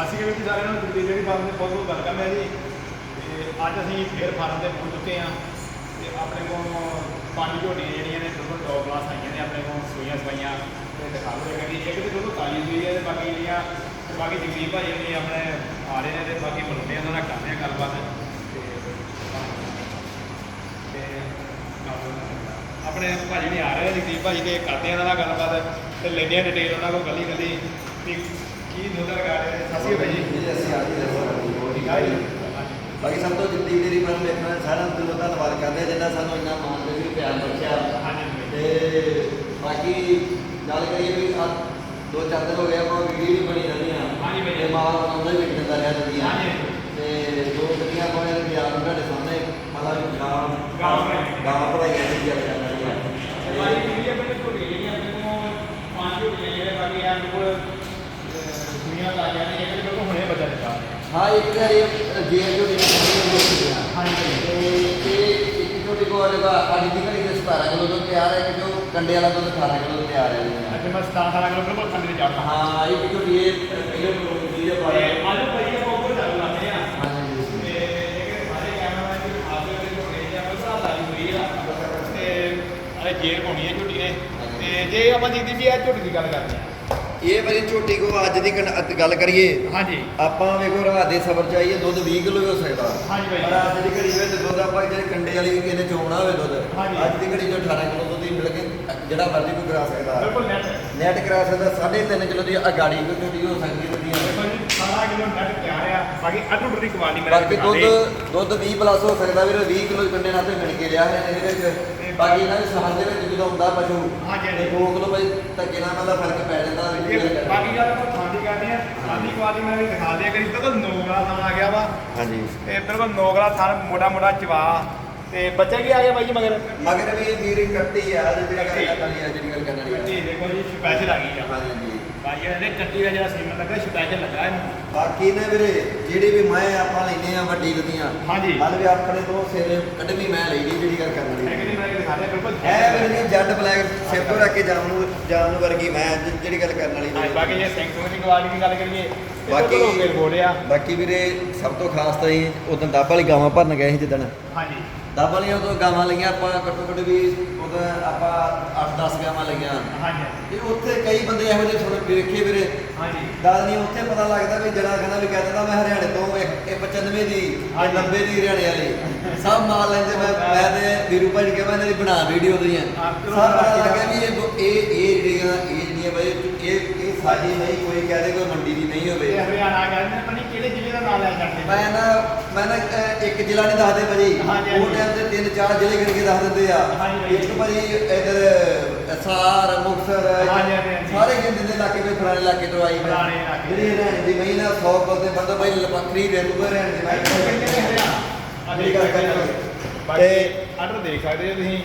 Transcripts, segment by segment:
ਸਤਿ ਸ਼੍ਰੀ ਅਕਾਲ ਸਾਰਿਆਂ ਨੂੰ ਗੁਰਦੀਪ ਡੇਅਰੀ ਫਾਰਮ ਦੇ ਬਹੁਤ ਬਹੁਤ ਵੈਲਕਮ ਹੈ ਜੀ। ਤੇ ਅੱਜ ਅਸੀਂ ਫੇਰ ਫਾਰਮ ਤੇ ਪਹੁੰਚ ਚੁੱਕੇ ਹਾਂ। ਤੇ ਆਪਣੇ ਕੋਲ ਪੰਜ ਝੋਟੀਆਂ ਜਿਹੜੀਆਂ ਨੇ, ਦੋਨੋਂ ਟੌਪ ਕਲਾਸ ਆਈਆਂ ਨੇ, ਆਪਣੇ ਕੋਲ ਸੂਈਆਂ ਸਵਾਈਆਂ ਤੇ ਦਿਖਾ ਰਹੇ ਕਿ ਇੱਕ ਤੇ ਦੋਨੋਂ ਤਾਜੀ ਹੋਈ ਹੈ ਤੇ ਬਾਕੀ ਜਿਹੜੀਆਂ, ਤੇ ਬਾਕੀ ਜਗਦੀਪ ਭਾਈ ਨੇ, ਆਪਣੇ ਆ ਰਹੇ ਨੇ ਤੇ ਬਾਕੀ ਮਿਲਦੇ ਆ ਉਹਨਾਂ ਨਾਲ ਕਰਦੇ ਆ ਗੱਲਬਾਤ। ਤੇ ਆਪਣੇ ਭਾਜੀ ਨੇ ਆ ਰਹੇ ਨੇ, ਜਗਦੀਪ ਭਾਜੀ ਤੇ ਕਰਦੇ ਆ ਉਹਨਾਂ ਨਾਲ ਗੱਲਬਾਤ, ਤੇ ਲੈਂਦੇ ਆ ਡਿਟੇਲ ਉਹਨਾਂ ਕੋਲ ਗੱਲੀ ਗੱਲੀ ਕੀ ਦੁੱਧ ਲਗਾ ਰਹੇ ਸ਼੍ਰੀ ਅਕਾਲ ਜੀ। ਜੀ ਅਸੀਂ ਆ ਜੀ ਆ ਜੀ। ਬਾਕੀ ਸਭ ਤੋਂ ਜਿੱਦੀ ਮੇਰੀ ਮਨ ਵੇਖਣਾ ਸਾਰਿਆਂ ਨੂੰ ਦਿਲੋਂ ਧੰਨਵਾਦ ਕਰਦੇ ਹਾਂ ਜਿਨ੍ਹਾਂ ਸਾਨੂੰ ਇੰਨਾ ਮਾਣ ਦੇ ਵੀ ਪਿਆਰ ਬਖਸ਼ਿਆ। ਤੇ ਬਾਕੀ ਗੱਲ ਕਰੀਏ ਵੀ ਆ ਦੋ ਚਾਰ ਦਿਨ ਹੋ ਗਏ ਆਪਾਂ ਵੀਡੀਓ ਵੀ ਬਣੀ ਰਹਿੰਦੀ ਆ ਹਾਂਜੀ ਬਾਈ। ਤੇ ਮਾਲ ਬਣਾਉਂਦਾ ਵੀ ਦਿੰਦਾ ਰਿਹਾ ਦੁਨੀਆ। ਤੇ ਦੋ ਗੱਡੀਆਂ ਕੋਲੇ ਵੀ ਆ ਤੁਹਾਡੇ ਸਾਹਮਣੇ ਮਤਲਬ ਗਾਂ ਗਾਂ ਬਣਾਈ। ਗਾਂ ਭਰਾਈਆਂ ਦੀ ਗੱਲ ਕਰ ਰਹੀ ਆ ਜਿਹੜੀ ਆਪਣੇ ਕੋਲ ਝੋਟੀ ਜਿਹੜੀ ਆਪਣੇ ਕੋਲ ਪੰਜ ਝੋਟੀਆਂ ਜਿਹੜੇ ਬਾਕੀ ਆ ਕੋਲ ਦੁਨੀਆ ਦਾ ਗਿਆ ਨੇ ਇੱਕ ਕੋਲ ਹੁਣੇ ਬੱਚਾ ਦਿੱਤਾ ਹਾਂ ਇੱਕ ਤਾਂ ਇਹ ਜੇਰ ਜੋ ਦੀ ਹਾਂਜੀ। ਤੇ ਇਹ ਇੱਕ ਛੋਟੀ ਕੋਲ ਜਿਹੜਾ ਅੱਜ ਦੀ ਘੜੀ ਦੇ 17 ਕਿਲੋ ਦੁੱਧ ਤਿਆਰ ਹੈ ਕਿ ਜੋ ਕੰਡੇ ਵਾਲਾ ਦੁੱਧ 18 ਕਿਲੋ ਤਿਆਰ ਹੈ। ਜੀ। ਅੱਜ ਮੈਂ 17 18 ਕਿਲੋ ਬਿਲਕੁਲ ਥੱਲੇ ਚੜਦਾ ਹਾਂ ਇੱਕ ਛੋਟੀ ਇਹ ਪਹਿਲੇ ਕੋਲ ਦੀ ਅੱਜ ਚੱਲ ਆ। ਹਾਂਜੀ। ਤੇ ਇਹ ਸਾਰੇ ਕੈਮਰਾਮੈਨ ਦੀ ਆਗੇ ਦੇ ਝੋਟੇ ਜਾਂ ਬੜਾ ਲਾਈ ਹੋਈ ਆ। ਤੇ ਅਰੇ ਜੇਰ ਪਾਉਣੀ ਹੈ ਝੋਟੀ ਨੇ। ਤੇ ਜੇ ਆਪਾਂ ਜਿੱਦੀ ਵੀ ਆ ਝੋਟੀ ਦੀ ਗੱਲ ਕਰਦੇ ਆ। ਇਹ ਵਾਲੀ ਝੋਟੀ ਕੋ ਅੱਜ ਦੀ ਗੱਲ ਕਰੀਏ ਹਾਂਜੀ। ਆਪਾਂ ਵੇਖੋ ਰਾਤ ਦੇ ਸਬਰ ਚਾਹੀਏ ਦੁੱਧ 20 ਕਿਲੋ ਹੋ ਸਕਦਾ। ਹਾਂਜੀ ਬਾਈ। ਪਰ ਅੱਜ ਦੀ ਘੜੀ ਵਿੱਚ ਦੁੱਧ ਆਪਾਂ ਜਿਹੜੇ ਕੰਡੇ ਵਾਲੀ ਵੀ ਕਿਨੇ ਚੋਣਾ ਹੋਵੇ ਦੁੱਧ ਹਾਂਜੀ। ਅੱਜ ਦੀ ਘੜੀ ਜੋ 18 ਕਿਲੋ ਦੁੱਧ ਹੀ ਮਿਲ ਕੇ ਜਿਹੜਾ ਮਰਜ਼ੀ ਕੋਈ ਕਰਾ ਸਕਦਾ। ਬਿਲਕੁਲ ਨੈਟ ਨੈਟ ਕਰਾ ਸਕਦਾ 3.5 ਕਿਲੋ ਦੀ ਅਗਾੜੀ ਕੋਈ ਝੋਟੀ ਹੋ ਸਕਦੀ ਹੈ ਦੇਖੋ ਜੀ ਸਾਰਾ ਕਿਲੋ ਨੈਟ ਤਿਆਰ ਆ ਬਾਕੀ ਅਟੁੱਟ ਦੀ ਕੁਆਲਿਟੀ ਮੇਰੇ ਬਾਕੀ ਦੁੱਧ ਦੁੱਧ 20 ਪਲੱਸ ਹੋ ਸਕਦਾ ਵੀਰ 20 ਕਿਲੋ ਕੰਡੇ ਨਾਲ ਤੇ ਮਿਲ ਕੇ ਰਿਹਾ ਹੈ ਇਹਦੇ ਵਿੱਚ। ਬਾਕੀ ਇਹਨਾਂ ਦੇ ਸਹਨ ਦੇ ਵਿੱਚ ਜਦੋਂ ਹੁੰਦਾ ਪਸ਼ੂ। ਤੇ 2 ਕਿਲੋ ਬਈ ਧੱਕੇ ਨਾਲ ਮਤਲਬ ਫ਼ਰਕ ਪੈ ਜਾਂਦਾ ਬਾਕੀ ਗੱਲ ਆਪਾਂ ਖਾਂਦੀ ਕਰਦੇ ਆ ਖਾਂਦੀ ਕੁਆਲਿਟੀ ਮੈਂ ਵੀ ਦਿਖਾ ਦਿਆ ਕਰੀ ਤਾਂ ਨੋਗਲਾ ਥਾਂ ਆ ਗਿਆ ਵਾ। ਹਾਂਜੀ। ਤੇ ਬਿਲਕੁਲ ਨੋਗਲਾ ਥਾਂ ਮੋਟਾ ਮੋਟਾ ਚਵਾ। ਤੇ ਬੱਚੇ ਕੀ ਆ ਗਏ ਬਾਈ ਜੀ ਮਗਰ? ਮਗਰ ਵੀ ਵੀਰ ਕੱਟੀ ਆ ਜਿਹੜੀ। ਗੱਲ ਕਰਨੀ ਆ ਜਿਹੜੀ ਗੱਲ ਕਰਨੀ ਆ। ਦੇਖੋ ਜੀ ਸਪੈਸ਼ਲ ਆ ਗਈ ਆ। ਹਾਂਜੀ। ਬਾਈ ਇਹਨੇ ਕੱਟੀ ਦਾ ਜਿਹੜਾ ਸੀਮਨ ਲੱਗਾ ਸਪੈਸ਼ਲ ਲੱਗਾ ਇਹਨੂੰ। ਬਾਕੀ ਨੇ ਵੀਰੇ ਜਿਹੜੀ ਵੀ ਮੈਂ ਆਪਾਂ ਲੈਨੇ ਆ ਵੱਡੀ ਦੁਨੀਆ ਹਾਂਜੀ। ਮਨ ਵੀ ਆਪਣੇ ਤੋਂ ਸਿਰ ਕੱਢਵੀਂ ਮੈਂ ਲਈ ਦੀ ਜਿਹੜੀ ਗੱਲ ਕਰਨੀ। ਇੱਕ ਦਿਨ ਮੈਂ ਦਿਖਾ ਦਿਆ ਬਿਲਕੁਲ। ਐ ਵੀਰੇ ਨਹੀਂ ਜੱਟ ਬਲੈਕ ਸਿਰ ਤੋਂ ਰੱਖ ਕੇ ਜਾਣ ਨੂੰ ਜਾਣ ਨੂੰ ਵਰਗੀ ਮੈਂ ਜਿ- ਜਿਹੜੀ ਗੱਲ ਕਰਨ ਵਾਲੀ ਹਾਂਜੀ ਬਾਕੀ ਜੇ ਸਿੰਘ ਸੁੰਗ ਦੀ ਕੁਆਲਿਟੀ ਦੀ ਗੱਲ ਕਰੀਏ ਤੇ ਬਾਕੀ- ਹੋ ਬਾਕੀ ਵੀਰੇ ਸਭ ਤੋਂ ਖਾਸ ਤਾਂ ਹੀ ਉਦੋਂ ਦੱਬ ਵਾਲੀ ਗਾਵਾਂ ਭਰਨ ਗਏ ਸੀ ਜਿੱਦਣ। ਹਾਂਜੀ। ਦੱਬ ਵਾਲੀਆਂ ਉਦੋਂ ਗਾਵਾਂ ਲਈਆਂ ਆਪਾਂ ਘੱਟੋ ਘੱਟ ਵੀ ਉਦੋਂ ਆਪਾਂ 8-10 ਗਾਵਾਂ ਲਈਆਂ। ਹਾਂਜੀ। ਤੇ ਉੱਥੇ ਕਈ ਬੰਦੇ ਇਹੋ ਜਿਹੇ ਥੋੜੇ ਵੇਖੇ ਵੀਰੇ। ਹਾਂਜੀ। ਗੱਲ ਨਹੀਂ ਉੱਥੇ ਪਤਾ ਲੱਗਦਾ ਵੀ ਜਿਹੜਾ ਕਹਿੰਦਾ ਵੀ ਕਹਿ ਦਿੰਦਾ ਮੈਂ ਹਰਿਆਣੇ ਤੋਂ ਇਹ ਇਹ 95 ਦੀ ਇਹ ਹਾਂਜੀ। 90 ਦੀ ਹਰਿਆਣੇ ਵਾਲੀ। ਸਭ ਮਾਲ ਲੈਂਦੇ ਮੈਂ ਮੈਂ ਤੇ ਵੀਰੂ ਭਾਜੀ ਕਹਿੰਦਾ ਇਹਨਾਂ ਦੀ ਬਣਾ ਵੀਡੀਓ ਦੀਆਂ ਸਭ ਪਤਾ ਲੱਗਿਆ ਵੀ ਇਹ ਇਹ ਇਹ ਜਿਹੜੀਆਂ ਇਹ ਜਿਹੜੀਆਂ ਬਈ ਇਹ ਇਹ ਸਾਡੀ ਨਹੀਂ ਕੋਈ ਕਹਦੇ ਕੋਈ ਮੰਡੀ ਦੀ ਨਹੀਂ ਹੋਵੇ ਇਹ ਹਰਿਆਣਾ ਕਹਿੰਦੇ ਨੇ ਪਤਾ ਨੀ ਕਿਹੜੇ ਜ਼ਿਲ੍ਹੇ ਦਾ ਨਾਮ ਲੈ ਜਾਂਦੇ ਮੈਂ ਨਾ ਮੈਂ ਨਾ ਅਹ, ਇੱਕ ਜ਼ਿਲ੍ਹਾ ਨਹੀਂ ਦੱਸਦੇ ਭਾਜੀ ਹਾਂਜੀ, ਉਹ। ਟਾਈਮ ਤੇ ਤਿੰਨ ਚਾਰ ਜ਼ਿਲ੍ਹੇ ਗਿਣ ਕੇ ਦੱਸ ਦਿੰਦੇ ਆ ਹਾਂਜੀ, ਹਾਂਜੀ। ਇੱਕ ਭਾਜੀ ਇਧਰ ਸਾਰ ਮੁਕਤਸਰ ਹਾਂਜੀ, ਹਾਂਜੀ, ਹਾਂਜੀ। ਸਾਰੇ ਗਿਣ ਦਿੰਦੇ ਇਲਾਕੇ ਵਿੱਚ ਫਲਾਣੇ ਇਲਾਕੇ ਤੋਂ ਆਈ ਮੈਂ। ਫਲਾਣੇ ਇਲਾਕੇ। ਜਿਹੜੀ ਦੀ ਮਹੀਨਾ 100 ਕੋਲ ਤੇ ਬੰਦਾ ਭਾਈ ਲਪਖਰੀ ਦੇ ਦੂਗਾ ਹਰਿਆਣੇ ਦੀ ਕਹਿੰਦੇ ਨੇ ਮੈਂ ਹਰਿਆਣਾ ਕਰ ਬਾਕੀ ਆਰਡਰ ਦੇਖ ਸਕਦੇ ਹੋ ਤੁਸੀਂ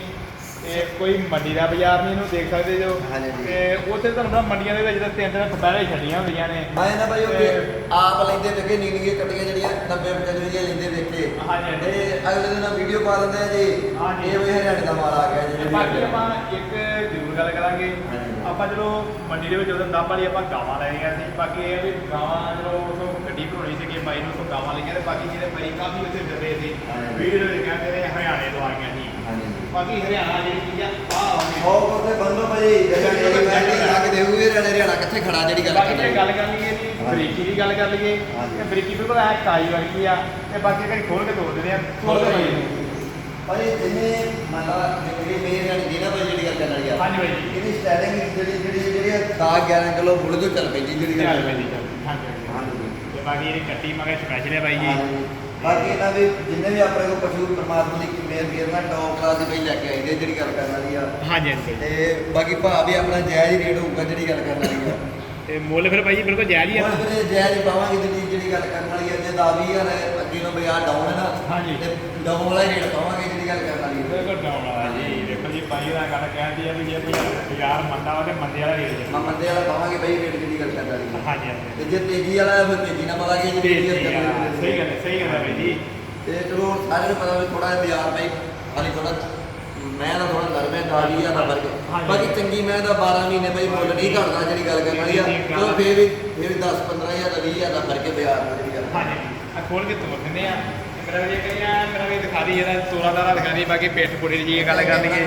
ਤੇ ਕੋਈ ਮੰਡੀ ਦਾ ਬਾਜ਼ਾਰ ਨਹੀਂ ਇਹਨੂੰ ਦੇਖ ਸਕਦੇ ਜੋ ਹਾਂਜੀ। ਤੇ ਉੱਥੇ ਤੁਹਾਨੂੰ ਪਤਾ ਮੰਡੀਆਂ ਦੇ ਵਿੱਚ ਤਾਂ ਤਿੰਨ ਤਿੰਨ ਦੁਪਹਿਰੇ ਛੱਡੀਆਂ ਹੁੰਦੀਆਂ ਨੇ ਮੈਂ ਨਾ ਭਾਈ ਉਹ ਤੇ- ਵੇ- ਆਪ ਲੈਂਦੇ ਵੇਖੇ ਨੀਲੀਆਂ ਕੱਟੀਆਂ ਜਿਹੜੀਆਂ 90 95 ਦੀਆਂ ਲੈਂਦੇ ਵੇਖੇ ਹਾਂਜੀ। ਤੇ ਅਗਲੇ ਦਿਨ ਵੀਡੀਓ ਪਾ ਦਿੰਦੇ ਆ ਜੀ। ਇਹ ਵੀ ਹਰਿਆਣੇ ਦਾ ਮਾਲ ਆ ਗਿਆ ਤੇ ਜੀ ਬਾਕੀ ਆਪਾਂ ਇੱਕ ਜ਼ਰੂਰ ਗੱਲ ਕਰਾਂਗੇ ਹਾਂਜੀ। ਆਪਾਂ ਜਦੋਂ ਮੰਡੀ ਦੇ ਵਿੱਚ ਉਦੋਂ ਦੱਬ ਵਾਲੀ ਆਪਾਂ ਗਾਵਾਂ ਲੈ ਗਏ ਸੀ ਬਾਕੀ ਇਹ ਆ ਵੀ ਗਾਵਾਂ ਜਦੋਂ ਉਦੋਂ ਗੱਡੀ ਭਰੋਣੀ ਸੀ ਕਿ ਬਾਈ ਨੂੰ ਤੋਂ ਗਾਵਾਂ ਲਈਆਂ ਤੇ ਬਾਕੀ ਜਿਹੜੇ ਬਾਈ ਕਾਫੀ ਉੱਥੇ ਡਰੇ ਸੀ ਹਾਂਜੀ। ਵੀਡੀਓ ਦੇ ਕਹਿੰਦੇ ਨੇ ਹਰਿਆਣੇ ਤੋਂ ਆਈਆਂ ਸੀ ਹਾਂਜੀ ਬਾਕੀ ਹਰਿਆਣਾ ਜਿਹੜੀ ਚੀਜ਼ ਆ ਆਹ ਆਉਂਦੀ ਹੋ ਕੋਤੇ ਬੰਦੋ ਭਾਈ ਨਹੀਂ ਲਾ ਕੇ ਦੇਊਗੇ ਹਰਿਆਣੇ ਹਰਿਆਣਾ ਕਿੱਥੇ ਖੜਾ ਜਿਹੜੀ ਗੱਲ ਬਾਕੀ ਜੇ ਗੱਲ ਕਰ ਲਈਏ ਜੀ ਹਾਂਜੀ। ਬਰੀਕੀ ਦੀ ਗੱਲ ਕਰ ਲਈਏ। ਤੇ ਬਰੀਕੀ ਬਿਲਕੁਲ ਐ ਕਾਈ ਵਰਗੀ ਆ ਤੇ ਬਾਕੀ ਕਈ ਖੋਲ ਕੇ ਤੋੜ ਦਿੰਦੇ ਆ ਖੋਲ ਕੇ ਭਾਈ ਭਾਈ ਜਿੰਨੇ ਮੰਨ ਲਾ ਜਿਹੜੀ ਮੇਰੀ ਹਰਿਆਣੇ ਦੀ ਨਾ ਭਾਈ ਜਿਹੜੀ ਗੱਲ ਕਰਨ ਵਾਲੀ ਆ। ਹਾਂਜੀ ਭਾਈ ਜੀ ਇਹਦੀ ਸਟੈਲਿੰਗ ਜਿਹੜੀ ਜਿਹੜੀ ਜਿਹੜੀ 10 11 ਕਿਲੋ ਬੁੱਲ ਜੋ ਚੱਲ ਪੈਂਦੀ ਜਿਹੜੀ ਚੱਲ ਗੱਲ ਪੈਂਦੀ ਹਾਂਜੀ ਹਾਂਜੀ। ਤੇ ਬਾਕੀ ਇਹ ਕੱਟੀ ਮਗਾ ਸਪੈਸ਼ਲ ਹੈ ਬਾਈ ਜੀ। ਬਾਕੀ ਇਹਨਾਂ ਦੇ ਜਿੰਨੇ ਵੀ ਆਪਣੇ ਕੋਲ ਪਸ਼ੂ ਪਰਮਾਤਮਾ ਦੀ ਮੇਰ ਵੀਰ ਨਾਲ ਟੌਪ ਕਲਾਸ ਦੀ ਭਾਈ ਲੈ ਕੇ ਆਈਦੇ ਜਿਹੜੀ ਗੱਲ ਕਰਨ ਵਾਲੀ ਆ। ਹਾਂਜੀ ਹਾਂਜੀ। ਤੇ ਬਾਕੀ ਭਾਅ ਵੀ ਆਪਣਾ ਜਾਇਜ਼ ਹੀ ਰੇਟ ਹੋਊਗਾ ਜਿਹੜੀ ਗੱਲ ਕਰਨ ਵਾਲੀ ਆ। ਤੇ ਮੁੱਲ ਫਿਰ ਭਾਈ ਜੀ ਬਿਲਕੁਲ ਜਾਇਜ਼ ਹੀ ਆ। ਹੁਣ ਵੀਰੇ ਜਾਇਜ਼ ਹੀ ਪਾਵਾਂਗੇ ਜਿਹੜੀ ਜਿਹੜੀ ਗੱਲ ਕਰਨ ਵਾਲੀ ਆ। ਜੇ ਦਾ 20000 ਹੈ ਅੱਗੇ ਨੂੰ ਬਈ ਡਾਊਨ ਹੈ ਨਾ ਹਾਂਜੀ। ਤੇ ਡਾਊਨ ਵਾਲਾ ਹੀ ਰੇਟ ਪਾਵਾਂਗੇ ਜਿਹੜੀ ਗੱਲ ਕਰਨ ਵਾਲੀ ਆ। ਬਿਲਕੁਲ ਡਾਊਨ ਜੀ ਜੀ ਬਾਈ ਦਾ ਗੱਲ ਕਹਿੰਦੀ ਆ ਵੀ ਜੇ ਕੋਈ ਬਾਜ਼ਾਰ ਮੰਦਾ ਵਾ ਤੇ ਮੰਦੇ ਵਾਲਾ ਰੇਟ ਮੈਂ ਮੰਦੇ ਵਾਲਾ ਪਾਵਾਂਗੇ ਬਈ ਰੇਟ ਗੱਲ ਕਰਨ ਵਾਲੀ ਆ ਹਾਂਜੀ ਹਾਂਜੀ। ਤੇ ਜੇ ਤੇਜ਼ੀ ਵਾਲਾ ਹੈ, ਫਿਰ ਤੇਜ਼ੀ ਨਾਲ ਜੇ ਤੇਜ਼ੀ ਹੈ, ਵਾਲਾ ਸਹੀ ਗੱਲ ਹੈ ਸਹੀ ਗੱਲ ਹੈ ਬਾਈ ਜੀ। ਤੇ ਚਲੋ ਸਾਰਿਆਂ ਨੂੰ ਪਤਾ ਵੀ ਥੋੜਾ ਜਿਹਾ ਬਾਜ਼ਾਰ ਭਾਈ ਹਾਲੇ ਥੋੜਾ ਮੈਂ ਤਾਂ ਥੋੜਾ ਨਰਮ ਦਾਦੀ ਦਾ ਫ਼ਰਕ ਹਾਂਜੀ। ਬਾਕੀ ਚੰਗੀ ਮੈਂ ਤਾਂ 12 ਮਹੀਨੇ ਭਾਈ ਮੁੱਲ ਨਹੀਂ ਘਟਦਾ ਜਿਹੜੀ ਗੱਲ ਕਰਨ ਵਾਲੀ ਆ ਆ। ਉਹ ਫੇਰ ਵੀ ਫੇਰ ਵੀ 10 15000 ਦਾ 20000 ਦਾ ਫ਼ਰਕ ਹੈ ਬਾਜ਼ਾਰ ਨਾਲ ਜਿਹੜੀ ਗੱਲ। ਹਾਂਜੀ। ਆ ਖੋਲ ਕੇ ਤੋੜ ਦਿੰਦੇ ਆ। ਤੇ ਮੇਰਾ ਵੀ ਇਹ ਕਰੀਆ ਮੇਰਾ ਵੀ ਦਿਖਾ ਦੀ ਇਹਦਾ ਤੋਲਾ ਦਾਰਾ ਦਿਖਾ ਦੀ ਬਾਕੀ ਪੇਟ ਪੂੜੀ ਦੀ ਗੱਲ ਕਰ ਲਈਏ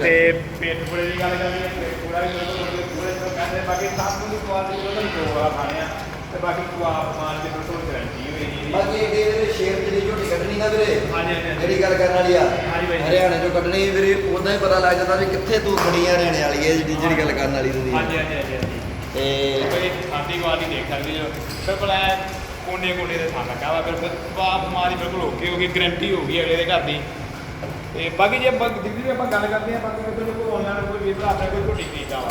ਤੇ ਪੇਟ ਪੂੜੇ ਦੀ ਗੱਲ ਕਰ ਲਈਏ ਪੇਟ ਪੂੜਾ ਵੀ ਬਿਲਕੁਲ ਪੂਰੇ ਤੋਂ ਕਹਿੰਦੇ ਬਾਕੀ ਸਭ ਨੂੰ ਕੁਆਲਿਟੀ ਉਹਦਾ ਹੀ ਦੋ ਵਾਲਾ ਖਾਣੇ ਆ ਤੇ ਬਾਕੀ ਕੁਆਪ ਮਾਰ ਕੇ ਬਿਲਕੁਲ ਗਰੰਟੀ ਹੋਈ ਜੀ ਬਾਕੀ ਇਹਦੇ ਵੀਰੇ ਸ਼ੇਰ ਜਿਹੜੀ ਝੋਟੀ ਕੱਢਣੀ ਨਾ ਵੀਰੇ ਹਾਂਜੀ ਹਾਂਜੀ ਜਿਹੜੀ ਗੱਲ ਕਰਨ ਵਾਲੀ ਆ। ਹਰਿਆਣੇ ਚੋਂ ਕੱਢਣੀ ਵੀਰੇ ਉਦਾਂ ਹੀ ਪਤਾ ਲੱਗ ਜਾਂਦਾ ਵੀ ਕਿੱਥੇ ਤੂੰ ਖੜੀ ਹਰਿਆਣੇ ਵਾਲੀ ਹੈ ਜਿਹੜੀ ਜਿਹੜੀ ਗੱਲ ਕਰਨ ਵਾਲੀ ਤੁਸੀਂ। ਹਾਂਜੀ ਹਾਂਜੀ ਹਾਂਜੀ ਤੇ ਕੋਈ ਸਾਡੀ ਕੁਆਲਿਟੀ ਦੇਖ ਸਕਦੇ ਹੋ। ਬਿਲਕੁਲ ਐ ਕੋਨੇ ਕੋਨੇ ਦੇ ਥਾਂ ਲੱਗਾ ਵਾ ਬਿਲਕੁਲ ਬਾਪ ਮਾਰੀ ਬਿਲਕੁਲ ਓਕੇ ਹੋ ਗਈ ਗਰੰਟੀ ਹੋ ਗਈ ਅਗਲੇ ਦੇ ਘਰ ਦੀ। ਤੇ ਬਾਕੀ ਜੇ ਆਪਾਂ ਦਿੱਲੀ ਦੀ ਆਪਾਂ ਗੱਲ ਕਰਦੇ ਆ ਬਾਕੀ ਇੱਧਰ ਕੋਈ ਆਨਲਾਈਨ ਕੋਈ ਵੀ ਭਰਾ ਕੋਈ ਝੋਟੀ ਖਰੀਦਦਾ ਵਾ।